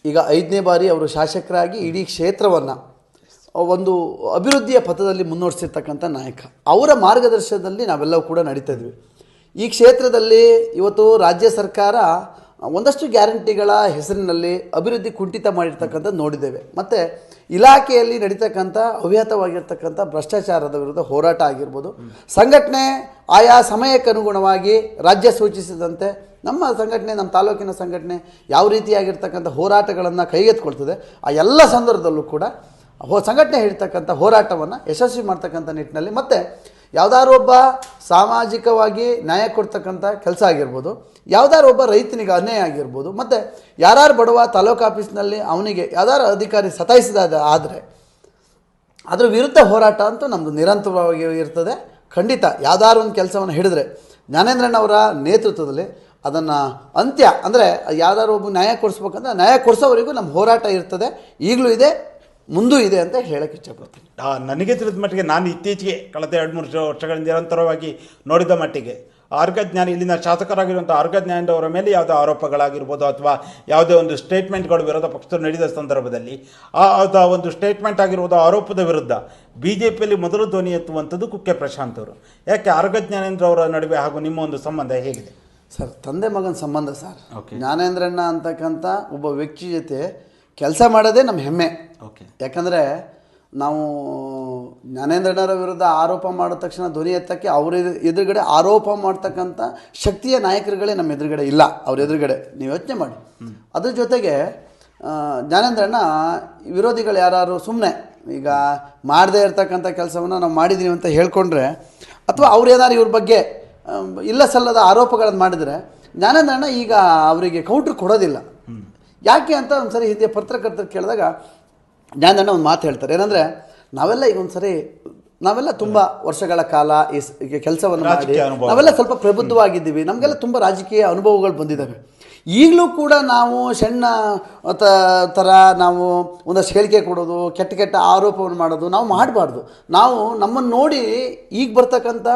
ಈಗ ಐದನೇ ಬಾರಿ ಅವರು ಶಾಸಕರಾಗಿ ಇಡೀ ಕ್ಷೇತ್ರವನ್ನು ಒಂದು ಅಭಿವೃದ್ಧಿಯ ಪಥದಲ್ಲಿ ಮುನ್ನಡೆಸಿರ್ತಕ್ಕಂಥ ನಾಯಕ. ಅವರ ಮಾರ್ಗದರ್ಶನದಲ್ಲಿ ನಾವೆಲ್ಲವೂ ಕೂಡ ನಡೀತಾ ಇದ್ವಿ. ಈ ಕ್ಷೇತ್ರದಲ್ಲಿ ಇವತ್ತು ರಾಜ್ಯ ಸರ್ಕಾರ ಒಂದಷ್ಟು ಗ್ಯಾರಂಟಿಗಳ ಹೆಸರಿನಲ್ಲಿ ಅಭಿವೃದ್ಧಿ ಕುಂಠಿತ ಮಾಡಿರ್ತಕ್ಕಂಥದ್ದು ನೋಡಿದ್ದೇವೆ. ಮತ್ತು ಇಲಾಖೆಯಲ್ಲಿ ನಡೀತಕ್ಕಂಥ ಅವ್ಯಾತವಾಗಿರ್ತಕ್ಕಂಥ ಭ್ರಷ್ಟಾಚಾರದ ವಿರುದ್ಧ ಹೋರಾಟ ಆಗಿರ್ಬೋದು. ಸಂಘಟನೆ ಆಯಾ ಸಮಯಕ್ಕೆ ಅನುಗುಣವಾಗಿ ರಾಜ್ಯ ಸೂಚಿಸಿದಂತೆ ನಮ್ಮ ಸಂಘಟನೆ, ನಮ್ಮ ತಾಲೂಕಿನ ಸಂಘಟನೆ ಯಾವ ರೀತಿಯಾಗಿರ್ತಕ್ಕಂಥ ಹೋರಾಟಗಳನ್ನು ಕೈಗೆತ್ತಿಕೊಳ್ತದೆ. ಆ ಎಲ್ಲ ಸಂದರ್ಭದಲ್ಲೂ ಕೂಡ ಹೋ, ಸಂಘಟನೆ ಹೇಳ್ತಕ್ಕಂಥ ಹೋರಾಟವನ್ನು ಯಶಸ್ವಿ ಮಾಡ್ತಕ್ಕಂಥ ನಿಟ್ಟಿನಲ್ಲಿ ಮತ್ತು ಯಾವುದಾದ್ರು ಒಬ್ಬ ಸಾಮಾಜಿಕವಾಗಿ ನ್ಯಾಯ ಕೊಡ್ತಕ್ಕಂಥ ಕೆಲಸ ಆಗಿರ್ಬೋದು, ಯಾವ್ದಾದ್ರು ಒಬ್ಬ ರೈತನಿಗೆ ಅನ್ಯಾಯ ಆಗಿರ್ಬೋದು, ಮತ್ತು ಯಾರು ಬಡವ ತಾಲೂಕು ಆಫೀಸ್ನಲ್ಲಿ ಅವನಿಗೆ ಯಾವ್ದಾರು ಅಧಿಕಾರಿ ಸತಾಯಿಸಿದ ಆದರೆ ಅದರ ವಿರುದ್ಧ ಹೋರಾಟ ಅಂತೂ ನಮ್ಮದು ನಿರಂತರವಾಗಿ ಇರ್ತದೆ. ಖಂಡಿತ ಯಾವ್ದಾದ್ರು ಒಂದು ಕೆಲಸವನ್ನು ಹಿಡಿದ್ರೆ ಜ್ಞಾನೇಂದ್ರಣ್ಣವರ ನೇತೃತ್ವದಲ್ಲಿ ಅದನ್ನು ಅಂತ್ಯ ಅಂದರೆ ಯಾವ್ದಾದ್ರು ಒಬ್ಬ ನ್ಯಾಯ ಕೊಡಿಸ್ಬೇಕಂದ್ರೆ ನ್ಯಾಯ ಕೊಡಿಸೋವರೆಗೂ ನಮ್ಮ ಹೋರಾಟ ಇರ್ತದೆ. ಈಗಲೂ ಇದೆ. ಮುಂದೂ ಇದೆ ಅಂತ ಹೇಳಕ್ಕೆ ಇಷ್ಟಪಡ್ತೀನಿ. ಆ, ನನಗೆ ತಿಳಿದ ಮಟ್ಟಿಗೆ ನಾನು ಇತ್ತೀಚೆಗೆ ಕಳೆದ ಎರಡು ಮೂರು ವರ್ಷಗಳಿಂದ ನಿರಂತರವಾಗಿ ನೋಡಿದ ಮಟ್ಟಿಗೆ ಆರ್ಗಜ್ಞಾನಿ ಇಲ್ಲಿನ ಶಾಸಕರಾಗಿರುವಂಥ ಅವರ ಮೇಲೆ ಯಾವುದೇ ಆರೋಪಗಳಾಗಿರ್ಬೋದು ಅಥವಾ ಯಾವುದೇ ಒಂದು ಸ್ಟೇಟ್ಮೆಂಟ್ಗಳು ವಿರೋಧ ಪಕ್ಷದ ನಡೆದ ಸಂದರ್ಭದಲ್ಲಿ ಆ ಆದ ಒಂದು ಸ್ಟೇಟ್ಮೆಂಟ್ ಆಗಿರುವುದು ಆರೋಪದ ವಿರುದ್ಧ ಬಿ ಜೆ ಪಿಯಲ್ಲಿ ಮೊದಲು ಧ್ವನಿ ಎತ್ತುವಂಥದ್ದು ಕುಕ್ಕೆ ಪ್ರಶಾಂತ್ ಅವರು. ಯಾಕೆ ಆರ್ಗಜ್ಞಾನೇಂದ್ರ ಅವರ ನಡುವೆ ಹಾಗೂ ನಿಮ್ಮ ಒಂದು ಸಂಬಂಧ ಹೇಗಿದೆ? ಸರ್ ತಂದೆ ಮಗನ ಸಂಬಂಧ ಸರ್. ಜ್ಞಾನೇಂದ್ರಣ್ಣ ಅಂತಕ್ಕಂಥ ಒಬ್ಬ ವ್ಯಕ್ತಿ ಜೊತೆ ಕೆಲಸ ಮಾಡೋದೇ ನಮ್ಮ ಹೆಮ್ಮೆ. ಓಕೆ ಯಾಕಂದರೆ ನಾವು ಜ್ಞಾನೇಂದ್ರನವರ ವಿರುದ್ಧ ಆರೋಪ ಮಾಡಿದ ತಕ್ಷಣ ಧ್ವನಿ ಎತ್ತಕ್ಕೆ ಅವ್ರ ಎದುರುಗಡೆ ಆರೋಪ ಮಾಡ್ತಕ್ಕಂಥ ಶಕ್ತಿಯ ನಾಯಕರುಗಳೇ ನಮ್ಮ ಎದುರುಗಡೆ ಇಲ್ಲ ಅವ್ರ ಎದುರುಗಡೆ. ನೀವು ಯೋಚನೆ ಮಾಡಿ. ಅದ್ರ ಜೊತೆಗೆ ಜ್ಞಾನೇಂದ್ರಣ್ಣ ವಿರೋಧಿಗಳು ಯಾರು ಸುಮ್ಮನೆ ಈಗ ಮಾಡದೇ ಇರ್ತಕ್ಕಂಥ ಕೆಲಸವನ್ನು ನಾವು ಮಾಡಿದ್ದೀವಿ ಅಂತ ಹೇಳ್ಕೊಂಡ್ರೆ ಅಥವಾ ಅವ್ರು ಏನಾದ್ರು ಇವ್ರ ಬಗ್ಗೆ ಇಲ್ಲ ಸಲ್ಲದ ಆರೋಪಗಳನ್ನು ಮಾಡಿದರೆ ಜ್ಞಾನೇಂದ್ರಣ್ಣ ಈಗ ಅವರಿಗೆ ಕೌಂಟ್ರ್ ಕೊಡೋದಿಲ್ಲ. ಯಾಕೆ ಅಂತ ಒಂದು ಸರಿ ಹಿಂದೆ ಪತ್ರಕರ್ತರು ಕೇಳಿದಾಗ ಜ್ಞಾನಣ್ಣ ಒಂದು ಮಾತು ಹೇಳ್ತಾರೆ. ಏನಂದರೆ ನಾವೆಲ್ಲ ಈಗ ಒಂದ್ಸರಿ ನಾವೆಲ್ಲ ತುಂಬ ವರ್ಷಗಳ ಕಾಲ ಈ ಕೆಲಸವನ್ನು ಮಾಡಿ ನಾವೆಲ್ಲ ಸ್ವಲ್ಪ ಪ್ರಬುದ್ಧವಾಗಿದ್ದೀವಿ. ನಮಗೆಲ್ಲ ತುಂಬ ರಾಜಕೀಯ ಅನುಭವಗಳು ಬಂದಿದ್ದಾವೆ. ಈಗಲೂ ಕೂಡ ನಾವು ಸಣ್ಣ ಥರ ನಾವು ಒಂದಷ್ಟು ಹೇಳಿಕೆ ಕೊಡೋದು ಕೆಟ್ಟ ಕೆಟ್ಟ ಆರೋಪವನ್ನು ಮಾಡೋದು ನಾವು ಮಾಡಬಾರ್ದು. ನಾವು ನಮ್ಮನ್ನು ನೋಡಿ ಈಗ ಬರ್ತಕ್ಕಂಥ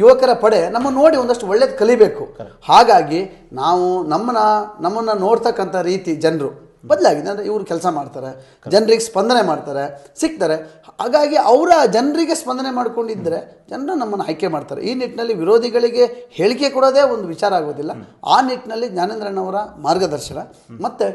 ಯುವಕರ ಪಡೆ ನಮ್ಮ ನೋಡಿ ಒಂದಷ್ಟು ಒಳ್ಳೇದು ಕಲಿಬೇಕು. ಹಾಗಾಗಿ ನಾವು ನಮ್ಮನ್ನ ನಮ್ಮನ್ನ ನೋಡ್ತಕ್ಕಂಥ ರೀತಿ ಜನರು ಬದಲಾಗಿದೆ. ಅಂದರೆ ಇವರು ಕೆಲಸ ಮಾಡ್ತಾರೆ, ಜನರಿಗೆ ಸ್ಪಂದನೆ ಮಾಡ್ತಾರೆ ಸಿಗ್ತಾರೆ ಹಾಗಾಗಿ ಅವರ ಜನರಿಗೆ ಸ್ಪಂದನೆ ಮಾಡಿಕೊಂಡಿದ್ದರೆ ಜನರು ನಮ್ಮನ್ನು ಆಯ್ಕೆ ಮಾಡ್ತಾರೆ. ಈ ನಿಟ್ಟಿನಲ್ಲಿ ವಿರೋಧಿಗಳಿಗೆ ಹೇಳಿಕೆ ಕೊಡೋದೇ ಒಂದು ವಿಚಾರ ಆಗೋದಿಲ್ಲ. ಆ ನಿಟ್ಟಿನಲ್ಲಿ ಜ್ಞಾನೇಂದ್ರನವರ ಮಾರ್ಗದರ್ಶನ. ಮತ್ತು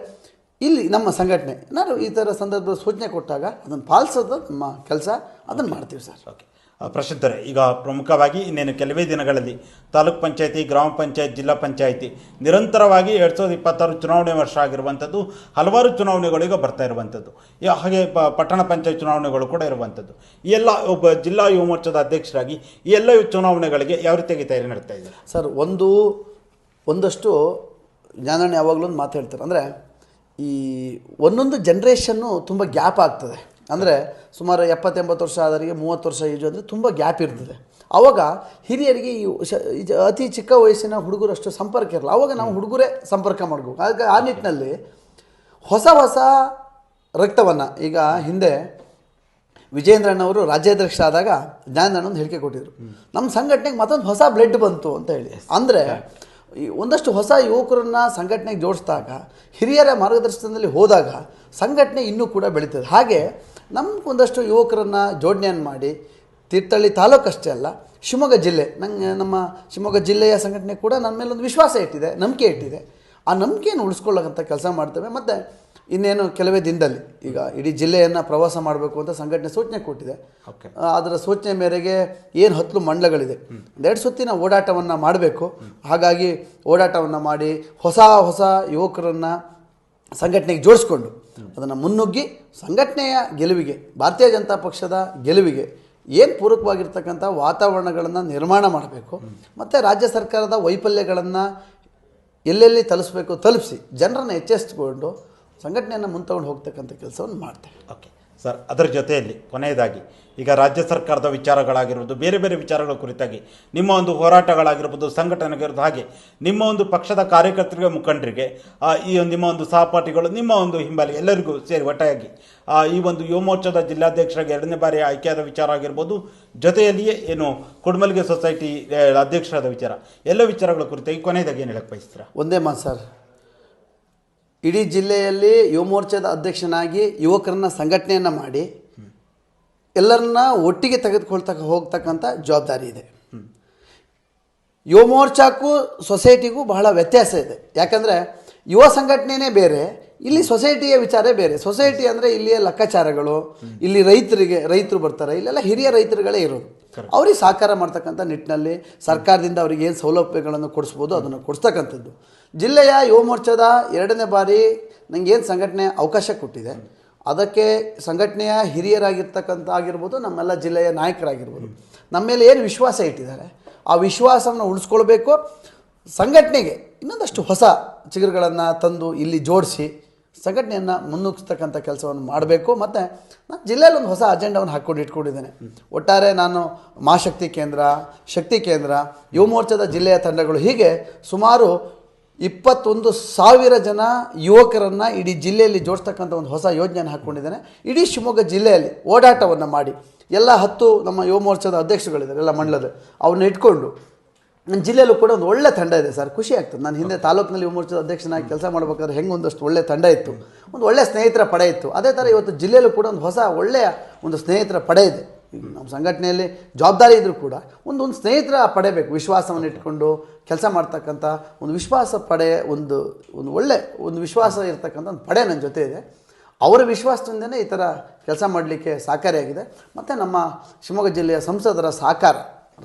ಇಲ್ಲಿ ನಮ್ಮ ಸಂಘಟನೆ, ನಾನು ಈ ಥರ ಸಂದರ್ಭದ ಸೂಚನೆ ಕೊಟ್ಟಾಗ ಅದನ್ನು ಪಾಲಿಸೋದು ನಮ್ಮ ಕೆಲಸ, ಅದನ್ನು ಮಾಡ್ತೀವಿ ಸರ್. ಓಕೆ ಪ್ರಶಾಂತರೇ ಈಗ ಪ್ರಮುಖವಾಗಿ ಇನ್ನೇನು ಕೆಲವೇ ದಿನಗಳಲ್ಲಿ ತಾಲೂಕ್ ಪಂಚಾಯತಿ, ಗ್ರಾಮ ಪಂಚಾಯತ್, ಜಿಲ್ಲಾ ಪಂಚಾಯಿತಿ ನಿರಂತರವಾಗಿ ಎರಡು ಸಾವಿರದ ಇಪ್ಪತ್ತಾರು ಚುನಾವಣೆ ವರ್ಷ ಆಗಿರುವಂಥದ್ದು, ಹಲವಾರು ಚುನಾವಣೆಗಳು ಈಗ ಬರ್ತಾ ಇರುವಂಥದ್ದು. ಹಾಗೆ ಪ- ಪಟ್ಟಣ ಪಂಚಾಯತ್ ಚುನಾವಣೆಗಳು ಕೂಡ ಇರುವಂಥದ್ದು. ಈ ಎಲ್ಲ ಒಬ್ಬ ಜಿಲ್ಲಾ ಯುವ ಮೋರ್ಚಾದ ಅಧ್ಯಕ್ಷರಾಗಿ ಈ ಎಲ್ಲ ಚುನಾವಣೆಗಳಿಗೆ ಯಾವ ರೀತಿಯಾಗಿ ತಯಾರಿ ನಡೀತಾ ಇದ್ದಾರೆ ಸರ್, ಒಂದು, ಒಂದಷ್ಟು ಜ್ಞಾನಣ್ಣ ಯಾವಾಗಲೂ ಒಂದು ಮಾತು ಹೇಳ್ತಾರೆ. ಅಂದರೆ ಈ ಒಂದೊಂದು ಜನ್ರೇಷನ್ನು ತುಂಬ ಗ್ಯಾಪ್ ಆಗ್ತದೆ. ಅಂದರೆ ಸುಮಾರು ಎಪ್ಪತ್ತೆಂಬತ್ತು ವರ್ಷ ಆದವರಿಗೆ ಮೂವತ್ತು ವರ್ಷ ಈಜು ಅಂದರೆ ತುಂಬ ಗ್ಯಾಪ್ ಇರ್ತದೆ. ಆವಾಗ ಹಿರಿಯರಿಗೆ ಈ ಅತಿ ಚಿಕ್ಕ ವಯಸ್ಸಿನ ಹುಡುಗರಷ್ಟು ಸಂಪರ್ಕ ಇರಲ್ಲ ಆವಾಗ ನಾವು ಹುಡುಗರೇ ಸಂಪರ್ಕ ಮಾಡಬೇಕು. ಆಗ ಆ ನಿಟ್ಟಿನಲ್ಲಿ ಹೊಸ ಹೊಸ ರಕ್ತವನ್ನು ಈಗ ಹಿಂದೆ ವಿಜೇಂದ್ರಣ್ಣವರು ರಾಜ್ಯಾಧ್ಯಕ್ಷರಾದಾಗ ಜ್ಞಾನಣ್ಣ ಒಂದು ಹೇಳಿಕೆ ಕೊಟ್ಟಿದ್ರು. ನಮ್ಮ ಸಂಘಟನೆಗೆ ಮತ್ತೊಂದು ಹೊಸ ಬ್ಲಡ್ ಬಂತು ಅಂತ ಹೇಳಿ. ಅಂದರೆ ಈ ಒಂದಷ್ಟು ಹೊಸ ಯುವಕರನ್ನ ಸಂಘಟನೆಗೆ ಜೋಡಿಸಿದಾಗ ಹಿರಿಯರ ಮಾರ್ಗದರ್ಶನದಲ್ಲಿ ಹೋದಾಗ ಸಂಘಟನೆ ಇನ್ನೂ ಕೂಡ ಬೆಳೀತದೆ. ಹಾಗೆ ನಮ್ಗೆ ಒಂದಷ್ಟು ಯುವಕರನ್ನು ಜೋಡಣೆಯನ್ನು ಮಾಡಿ ತೀರ್ಥಹಳ್ಳಿ ತಾಲೂಕು ಅಷ್ಟೇ ಅಲ್ಲ ಶಿವಮೊಗ್ಗ ಜಿಲ್ಲೆ ನಂಗೆ ನಮ್ಮ ಶಿವಮೊಗ್ಗ ಜಿಲ್ಲೆಯ ಸಂಘಟನೆ ಕೂಡ ನನ್ನ ಮೇಲೆ ಒಂದು ವಿಶ್ವಾಸ ಇಟ್ಟಿದೆ ನಂಬಿಕೆ ಇಟ್ಟಿದೆ. ಆ ನಂಬಿಕೆಯನ್ನು ಉಳಿಸ್ಕೊಳ್ಳೋಕ್ಕಂಥ ಕೆಲಸ ಮಾಡ್ತೇವೆ. ಮತ್ತು ಇನ್ನೇನು ಕೆಲವೇ ದಿನದಲ್ಲಿ ಈಗ ಇಡೀ ಜಿಲ್ಲೆಯನ್ನು ಪ್ರವಾಸ ಮಾಡಬೇಕು ಅಂತ ಸಂಘಟನೆ ಸೂಚನೆ ಕೊಟ್ಟಿದೆ. ಅದರ ಸೂಚನೆ ಮೇರೆಗೆ ಏನು ಹತ್ತು ಮಂಡಲಗಳಿದೆ ಎರಡು ಸುತ್ತಿನ ಓಡಾಟವನ್ನು ಮಾಡಬೇಕು. ಹಾಗಾಗಿ ಓಡಾಟವನ್ನು ಮಾಡಿ ಹೊಸ ಹೊಸ ಯುವಕರನ್ನು ಸಂಘಟನೆಗೆ ಜೋಡಿಸ್ಕೊಂಡು ಅದನ್ನು ಮುನ್ನುಗ್ಗಿ ಸಂಘಟನೆಯ ಗೆಲುವಿಗೆ, ಭಾರತೀಯ ಜನತಾ ಪಕ್ಷದ ಗೆಲುವಿಗೆ ಏನು ಪೂರಕವಾಗಿರ್ತಕ್ಕಂಥ ವಾತಾವರಣಗಳನ್ನು ನಿರ್ಮಾಣ ಮಾಡಬೇಕು, ಮತ್ತು ರಾಜ್ಯ ಸರ್ಕಾರದ ವೈಫಲ್ಯಗಳನ್ನು ಎಲ್ಲೆಲ್ಲಿ ತಲುಪಿಸ್ಬೇಕು ತಲುಪಿಸಿ ಜನರನ್ನು ಎಚ್ಚೆಸ್ಕೊಂಡು ಸಂಘಟನೆಯನ್ನು ಮುಂತಗೊಂಡು ಹೋಗ್ತಕ್ಕಂಥ ಕೆಲಸವನ್ನು ಮಾಡ್ತೇವೆ. ಓಕೆ ಸರ್ ಅದರ ಜೊತೆಯಲ್ಲಿ ಕೊನೆಯದಾಗಿ ಈಗ ರಾಜ್ಯ ಸರ್ಕಾರದ ವಿಚಾರಗಳಾಗಿರ್ಬೋದು ಬೇರೆ ಬೇರೆ ವಿಚಾರಗಳ ಕುರಿತಾಗಿ, ನಿಮ್ಮ ಒಂದು ಹೋರಾಟಗಳಾಗಿರ್ಬೋದು ಸಂಘಟನೆಗಿರೋದು ಹಾಗೆ ನಿಮ್ಮ ಒಂದು ಪಕ್ಷದ ಕಾರ್ಯಕರ್ತರಿಗೆ, ಮುಖಂಡರಿಗೆ ಈ ನಿಮ್ಮ ಒಂದು ಸಹಪಾಠಿಗಳು, ನಿಮ್ಮ ಒಂದು ಹಿಂಬಾಲಿ ಎಲ್ಲರಿಗೂ ಸೇರಿ ಒಟ್ಟಾಗಿ ಈ ಒಂದು ಯುವ ಮೋರ್ಚಾದ ಜಿಲ್ಲಾಧ್ಯಕ್ಷರಾಗಿ ಎರಡನೇ ಬಾರಿ ಆಯ್ಕೆಯಾದ ವಿಚಾರ ಆಗಿರ್ಬೋದು, ಜೊತೆಯಲ್ಲಿಯೇ ಏನು ಕುಡ್ಮಲ್ಗೆ ಸೊಸೈಟಿ ಅಧ್ಯಕ್ಷರಾದ ವಿಚಾರ, ಎಲ್ಲ ವಿಚಾರಗಳ ಕುರಿತಾಗಿ ಕೊನೆಯದಾಗಿ ಏನು ಹೇಳಕ್ಕೆ ಬಯಸ್ತೀರಾ? ಒಂದೇ ಮಾತು ಸರ್. ಇಡೀ ಜಿಲ್ಲೆಯಲ್ಲಿ ಯುವ ಮೋರ್ಚಾದ ಅಧ್ಯಕ್ಷನಾಗಿ ಯುವಕರನ್ನ ಸಂಘಟನೆಯನ್ನು ಮಾಡಿ ಎಲ್ಲರನ್ನ ಒಟ್ಟಿಗೆ ತೆಗೆದುಕೊಳ್ತಕ್ಕ ಹೋಗ್ತಕ್ಕಂಥ ಜವಾಬ್ದಾರಿ ಇದೆ. ಯುವ ಮೋರ್ಚಾಕ್ಕೂ ಸೊಸೈಟಿಗೂ ಬಹಳ ವ್ಯತ್ಯಾಸ ಇದೆ. ಯಾಕಂದರೆ ಯುವ ಸಂಘಟನೆಯೇ ಬೇರೆ ಇಲ್ಲಿ ಸೊಸೈಟಿಯ ವಿಚಾರ ಬೇರೆ. ಸೊಸೈಟಿ ಅಂದರೆ ಇಲ್ಲಿಯ ಲೆಕ್ಕಾಚಾರಗಳು ಇಲ್ಲಿ ರೈತರಿಗೆ ರೈತರು ಬರ್ತಾರೆ ಇಲ್ಲೆಲ್ಲ ಹಿರಿಯ ರೈತರುಗಳೇ ಇರೋದು. ಅವ್ರಿಗೆ ಸಹಕಾರ ಮಾಡ್ತಕ್ಕಂಥ ನಿಟ್ಟಿನಲ್ಲಿ ಸರ್ಕಾರದಿಂದ ಅವರಿಗೆ ಏನು ಸೌಲಭ್ಯಗಳನ್ನು ಕೊಡಿಸ್ಬೋದು ಅದನ್ನು ಕೊಡಿಸ್ತಕ್ಕಂಥದ್ದು. ಜಿಲ್ಲೆಯ ಯುವ ಮೋರ್ಚಾದ ಎರಡನೇ ಬಾರಿ ನನಗೇನು ಏನು ಸಂಘಟನೆ ಅವಕಾಶ ಕೊಟ್ಟಿದೆ ಅದಕ್ಕೆ ಸಂಘಟನೆಯ ಹಿರಿಯರಾಗಿರ್ತಕ್ಕಂಥ ಆಗಿರ್ಬೋದು, ನಮ್ಮೆಲ್ಲ ಜಿಲ್ಲೆಯ ನಾಯಕರಾಗಿರ್ಬೋದು, ನಮ್ಮ ಮೇಲೆ ಏನು ವಿಶ್ವಾಸ ಇಟ್ಟಿದ್ದಾರೆ, ಆ ವಿಶ್ವಾಸವನ್ನು ಉಳಿಸ್ಕೊಳ್ಬೇಕು. ಸಂಘಟನೆಗೆ ಇನ್ನೊಂದಷ್ಟು ಹೊಸ ಚಿಗುರುಗಳನ್ನು ತಂದು ಇಲ್ಲಿ ಜೋಡಿಸಿ ಸಂಘಟನೆಯನ್ನು ಮುನ್ನುಗ್ಸ್ತಕ್ಕಂಥ ಕೆಲಸವನ್ನು ಮಾಡಬೇಕು. ಮತ್ತು ನಾನು ಜಿಲ್ಲೆಯಲ್ಲಿ ಒಂದು ಹೊಸ ಅಜೆಂಡವನ್ನು ಹಾಕ್ಕೊಂಡು ಇಟ್ಕೊಂಡಿದ್ದೇನೆ. ಒಟ್ಟಾರೆ ನಾನು ಮಹಾಶಕ್ತಿ ಕೇಂದ್ರ, ಶಕ್ತಿ ಕೇಂದ್ರ, ಯುವ ಮೋರ್ಚಾದ ಜಿಲ್ಲೆಯ ತಂಡಗಳು ಹೀಗೆ ಸುಮಾರು ಇಪ್ಪತ್ತೊಂದು ಸಾವಿರ ಜನ ಯುವಕರನ್ನು ಇಡೀ ಜಿಲ್ಲೆಯಲ್ಲಿ ಜೋಡಿಸ್ತಕ್ಕಂಥ ಒಂದು ಹೊಸ ಯೋಜನೆಯನ್ನು ಹಾಕ್ಕೊಂಡಿದ್ದೇನೆ. ಇಡೀ ಶಿವಮೊಗ್ಗ ಜಿಲ್ಲೆಯಲ್ಲಿ ಓಡಾಟವನ್ನು ಮಾಡಿ. ಎಲ್ಲ ಹತ್ತು ನಮ್ಮ ಯುವ ಮೋರ್ಚಾದ ಅಧ್ಯಕ್ಷಗಳಿದ್ದಾರೆ ಎಲ್ಲ ಮಂಡಲದ ಅವನ್ನ ಇಟ್ಕೊಂಡು. ನನ್ನ ಜಿಲ್ಲೆಯಲ್ಲೂ ಕೂಡ ಒಂದು ಒಳ್ಳೆ ತಂಡ ಇದೆ ಸರ್. ಖುಷಿ ಆಗ್ತದೆ. ನಾನು ಹಿಂದೆ ತಾಲೂಕಿನಲ್ಲಿ ಯುವ ಮೋರ್ಚಾದ ಅಧ್ಯಕ್ಷನಾಗಿ ಕೆಲಸ ಮಾಡಬೇಕಾದ್ರೆ ಹೆಂಗೆ ಒಂದಷ್ಟು ಒಳ್ಳೆ ತಂಡ ಇತ್ತು. ಒಂದು ಒಳ್ಳೆ ಸ್ನೇಹಿತರ ಪಡೆ ಇತ್ತು. ಅದೇ ಥರ ಇವತ್ತು ಜಿಲ್ಲೆಯಲ್ಲೂ ಕೂಡ ಒಂದು ಹೊಸ ಒಳ್ಳೆಯ ಒಂದು ಸ್ನೇಹಿತರ ಪಡೆ ಇದೆ. ನಮ್ಮ ಸಂಘಟನೆಯಲ್ಲಿ ಜವಾಬ್ದಾರಿ ಇದ್ದರೂ ಕೂಡ ಒಂದು ಒಂದು ಸ್ನೇಹಿತರ ಪಡೆಯಬೇಕು, ವಿಶ್ವಾಸವನ್ನು ಇಟ್ಕೊಂಡು ಕೆಲಸ ಮಾಡ್ತಕ್ಕಂಥ ಒಂದು ವಿಶ್ವಾಸ ಪಡೆ, ಒಂದು ಒಂದು ಒಳ್ಳೆ ಒಂದು ವಿಶ್ವಾಸ ಇರತಕ್ಕಂಥ ಒಂದು ಪಡೆ ನನ್ನ ಜೊತೆ ಇದೆ. ಅವರ ವಿಶ್ವಾಸದಿಂದನೇ ಈ ಥರ ಕೆಲಸ ಮಾಡಲಿಕ್ಕೆ ಸಹಕಾರಿಯಾಗಿದೆ ಮತ್ತು ನಮ್ಮ ಶಿವಮೊಗ್ಗ ಜಿಲ್ಲೆಯ ಸಂಸದರ ಸಹಕಾರ,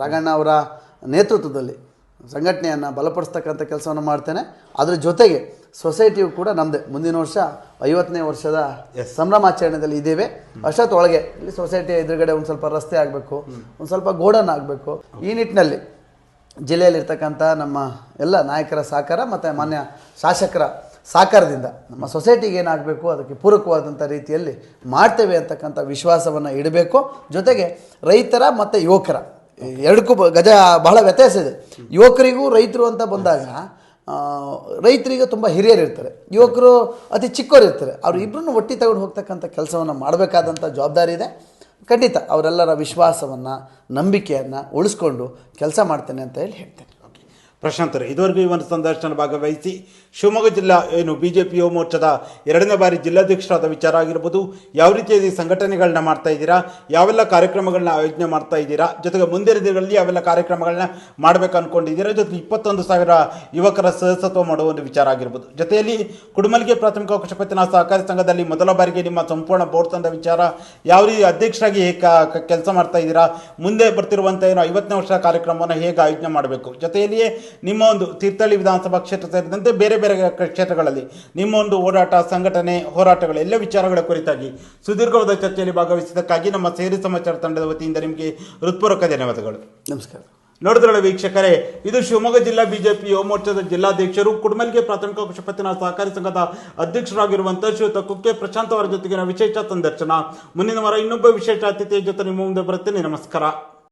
ರಾಘಣ್ಣ ಅವರ ನೇತೃತ್ವದಲ್ಲಿ ಸಂಘಟನೆಯನ್ನು ಬಲಪಡಿಸ್ತಕ್ಕಂಥ ಕೆಲಸವನ್ನು ಮಾಡ್ತೇನೆ. ಅದರ ಜೊತೆಗೆ ಸೊಸೈಟಿಯು ಕೂಡ ನಮ್ಮದೇ ಮುಂದಿನ ವರ್ಷ ಐವತ್ತನೇ ವರ್ಷದ ಸಂಭ್ರಮಾಚರಣೆಯಲ್ಲಿ ಇದ್ದೇವೆ. ಅಷ್ಟೊತ್ತೊಳಗೆ ಇಲ್ಲಿ ಸೊಸೈಟಿಯ ಎದುರುಗಡೆ ಒಂದು ಸ್ವಲ್ಪ ರಸ್ತೆ ಆಗಬೇಕು ಒಂದು ಸ್ವಲ್ಪ ಗೋಡನ್ ಆಗಬೇಕು. ಈ ನಿಟ್ಟಿನಲ್ಲಿ ಜಿಲ್ಲೆಯಲ್ಲಿರ್ತಕ್ಕಂಥ ನಮ್ಮ ಎಲ್ಲ ನಾಯಕರ ಸಹಕಾರ ಮತ್ತು ಮಾನ್ಯ ಶಾಸಕರ ಸಹಕಾರದಿಂದ ನಮ್ಮ ಸೊಸೈಟಿಗೆ ಏನಾಗಬೇಕು ಅದಕ್ಕೆ ಪೂರಕವಾದಂಥ ರೀತಿಯಲ್ಲಿ ಮಾಡ್ತೇವೆ ಅಂತಕ್ಕಂಥ ವಿಶ್ವಾಸವನ್ನು ಇಡಬೇಕು. ಜೊತೆಗೆ ರೈತರ ಮತ್ತು ಯುವಕರ ಎರಡಕ್ಕೂ ಗಜ ಬಹಳ ವ್ಯತ್ಯಾಸ ಇದೆ. ಯುವಕರಿಗೂ ರೈತರು ಅಂತ ಬಂದಾಗ ರೈತರಿಗೆ ತುಂಬ ಹಿರಿಯರು ಇರ್ತಾರೆ. ಯುವಕರು ಅತಿ ಚಿಕ್ಕವರು ಇರ್ತಾರೆ. ಅವ್ರು ಇಬ್ಬರನ್ನು ಒಟ್ಟಿ ತಗೊಂಡು ಹೋಗ್ತಕ್ಕಂಥ ಕೆಲಸವನ್ನು ಮಾಡಬೇಕಾದಂಥ ಜವಾಬ್ದಾರಿ ಇದೆ. ಖಂಡಿತ ಅವರೆಲ್ಲರ ವಿಶ್ವಾಸವನ್ನು, ನಂಬಿಕೆಯನ್ನು ಉಳಿಸ್ಕೊಂಡು ಕೆಲಸ ಮಾಡ್ತೇನೆ ಅಂತ ಹೇಳಿ ಹೇಳ್ತೇನೆ. ಓಕೆ ಪ್ರಶಾಂತ್ ಅವರು, ಇದುವರೆಗೂ ಈ ಒಂದು ಸಂದರ್ಶನ ಭಾಗವಹಿಸಿ ಶಿವಮೊಗ್ಗ ಜಿಲ್ಲಾ ಏನು ಬಿ ಜೆ ಪಿ ಯುವ ಮೋರ್ಚಾದ ಎರಡನೇ ಬಾರಿ ಜಿಲ್ಲಾಧ್ಯಕ್ಷರಾದ ವಿಚಾರ ಆಗಿರ್ಬೋದು, ಯಾವ ರೀತಿಯಲ್ಲಿ ಸಂಘಟನೆಗಳನ್ನ ಮಾಡ್ತಾ ಇದ್ದೀರಾ, ಯಾವೆಲ್ಲ ಕಾರ್ಯಕ್ರಮಗಳನ್ನ ಆಯೋಜನೆ ಮಾಡ್ತಾ ಇದ್ದೀರಾ, ಜೊತೆಗೆ ಮುಂದಿನ ದಿನಗಳಲ್ಲಿ ಯಾವೆಲ್ಲ ಕಾರ್ಯಕ್ರಮಗಳನ್ನ ಮಾಡಬೇಕು ಅನ್ಕೊಂಡಿದ್ದೀರಾ, ಜೊತೆಗೆ ಇಪ್ಪತ್ತೊಂದು ಸಾವಿರ ಯುವಕರ ಸದಸ್ಯತ್ವ ಮಾಡುವ ಒಂದು ವಿಚಾರ ಆಗಿರ್ಬೋದು. ಜೊತೆಯಲ್ಲಿ ಕುಡುಮಲ್ಗೆ ಪ್ರಾಥಮಿಕ ಕೃಷಿ ಸಹಕಾರಿ ಸಂಘದಲ್ಲಿ ಮೊದಲ ಬಾರಿಗೆ ನಿಮ್ಮ ಸಂಪೂರ್ಣ ಬೋರ್ಡ್ ತಂದ ವಿಚಾರ, ಯಾವ ರೀತಿ ಅಧ್ಯಕ್ಷರಾಗಿ ಕೆಲಸ ಮಾಡ್ತಾ ಇದ್ದೀರಾ, ಮುಂದೆ ಬರ್ತಿರುವಂಥ ಏನು ಐವತ್ತನೇ ವರ್ಷ ಕಾರ್ಯಕ್ರಮವನ್ನು ಹೇಗೆ ಆಯೋಜನೆ ಮಾಡಬೇಕು, ಜೊತೆಯಲ್ಲಿಯೇ ನಿಮ್ಮ ಒಂದು ತೀರ್ಥಹಳ್ಳಿ ವಿಧಾನಸಭಾ ಕ್ಷೇತ್ರ ಸೇರಿದಂತೆ ಬೇರೆ ಬೇರೆ ಕ್ಷೇತ್ರಗಳಲ್ಲಿ ನಿಮ್ಮ ಒಂದು ಓಡಾಟ ಸಂಘಟನೆ ಹೋರಾಟಗಳು ಎಲ್ಲ ವಿಚಾರಗಳ ಕುರಿತಾಗಿ ಸುದೀರ್ಘವಾದ ಚರ್ಚೆಯಲ್ಲಿ ಭಾಗವಹಿಸಿದ್ದಕ್ಕಾಗಿ ನಮ್ಮ ಸೇರಿ ಸಮಾಚಾರ ತಂಡದ ವತಿಯಿಂದ ನಿಮಗೆ ಹೃತ್ಪೂರ್ವಕ ಧನ್ಯವಾದಗಳು. ನಮಸ್ಕಾರ. ನೋಡಿದ್ರಲ್ಲ ವೀಕ್ಷಕರೇ ಇದು ಶಿವಮೊಗ್ಗ ಜಿಲ್ಲಾ ಬಿಜೆಪಿ ಯುವ ಮೋರ್ಚಾದ ಜಿಲ್ಲಾಧ್ಯಕ್ಷರು ಕುಡ್ಮಲ್ಗೆ ಪ್ರಾಥಮಿಕ ಕೃಷಿ ಪತ್ತಿನ ಸಹಕಾರಿ ಸಂಘದ ಅಧ್ಯಕ್ಷರಾಗಿರುವಂತಹ ಶ್ರೀಯುತ ಕುಕ್ಕೆ ಪ್ರಶಾಂತ್ ಅವರ ಜೊತೆಗಿನ ವಿಶೇಷ ಸಂದರ್ಶನ. ಮುಂದಿನ ವಾರ ಇನ್ನೊಬ್ಬ ವಿಶೇಷ ಅತಿಥಿಯ ಜೊತೆ ನಿಮ್ಮ ಮುಂದೆ ಬರುತ್ತೇನೆ. ನಮಸ್ಕಾರ.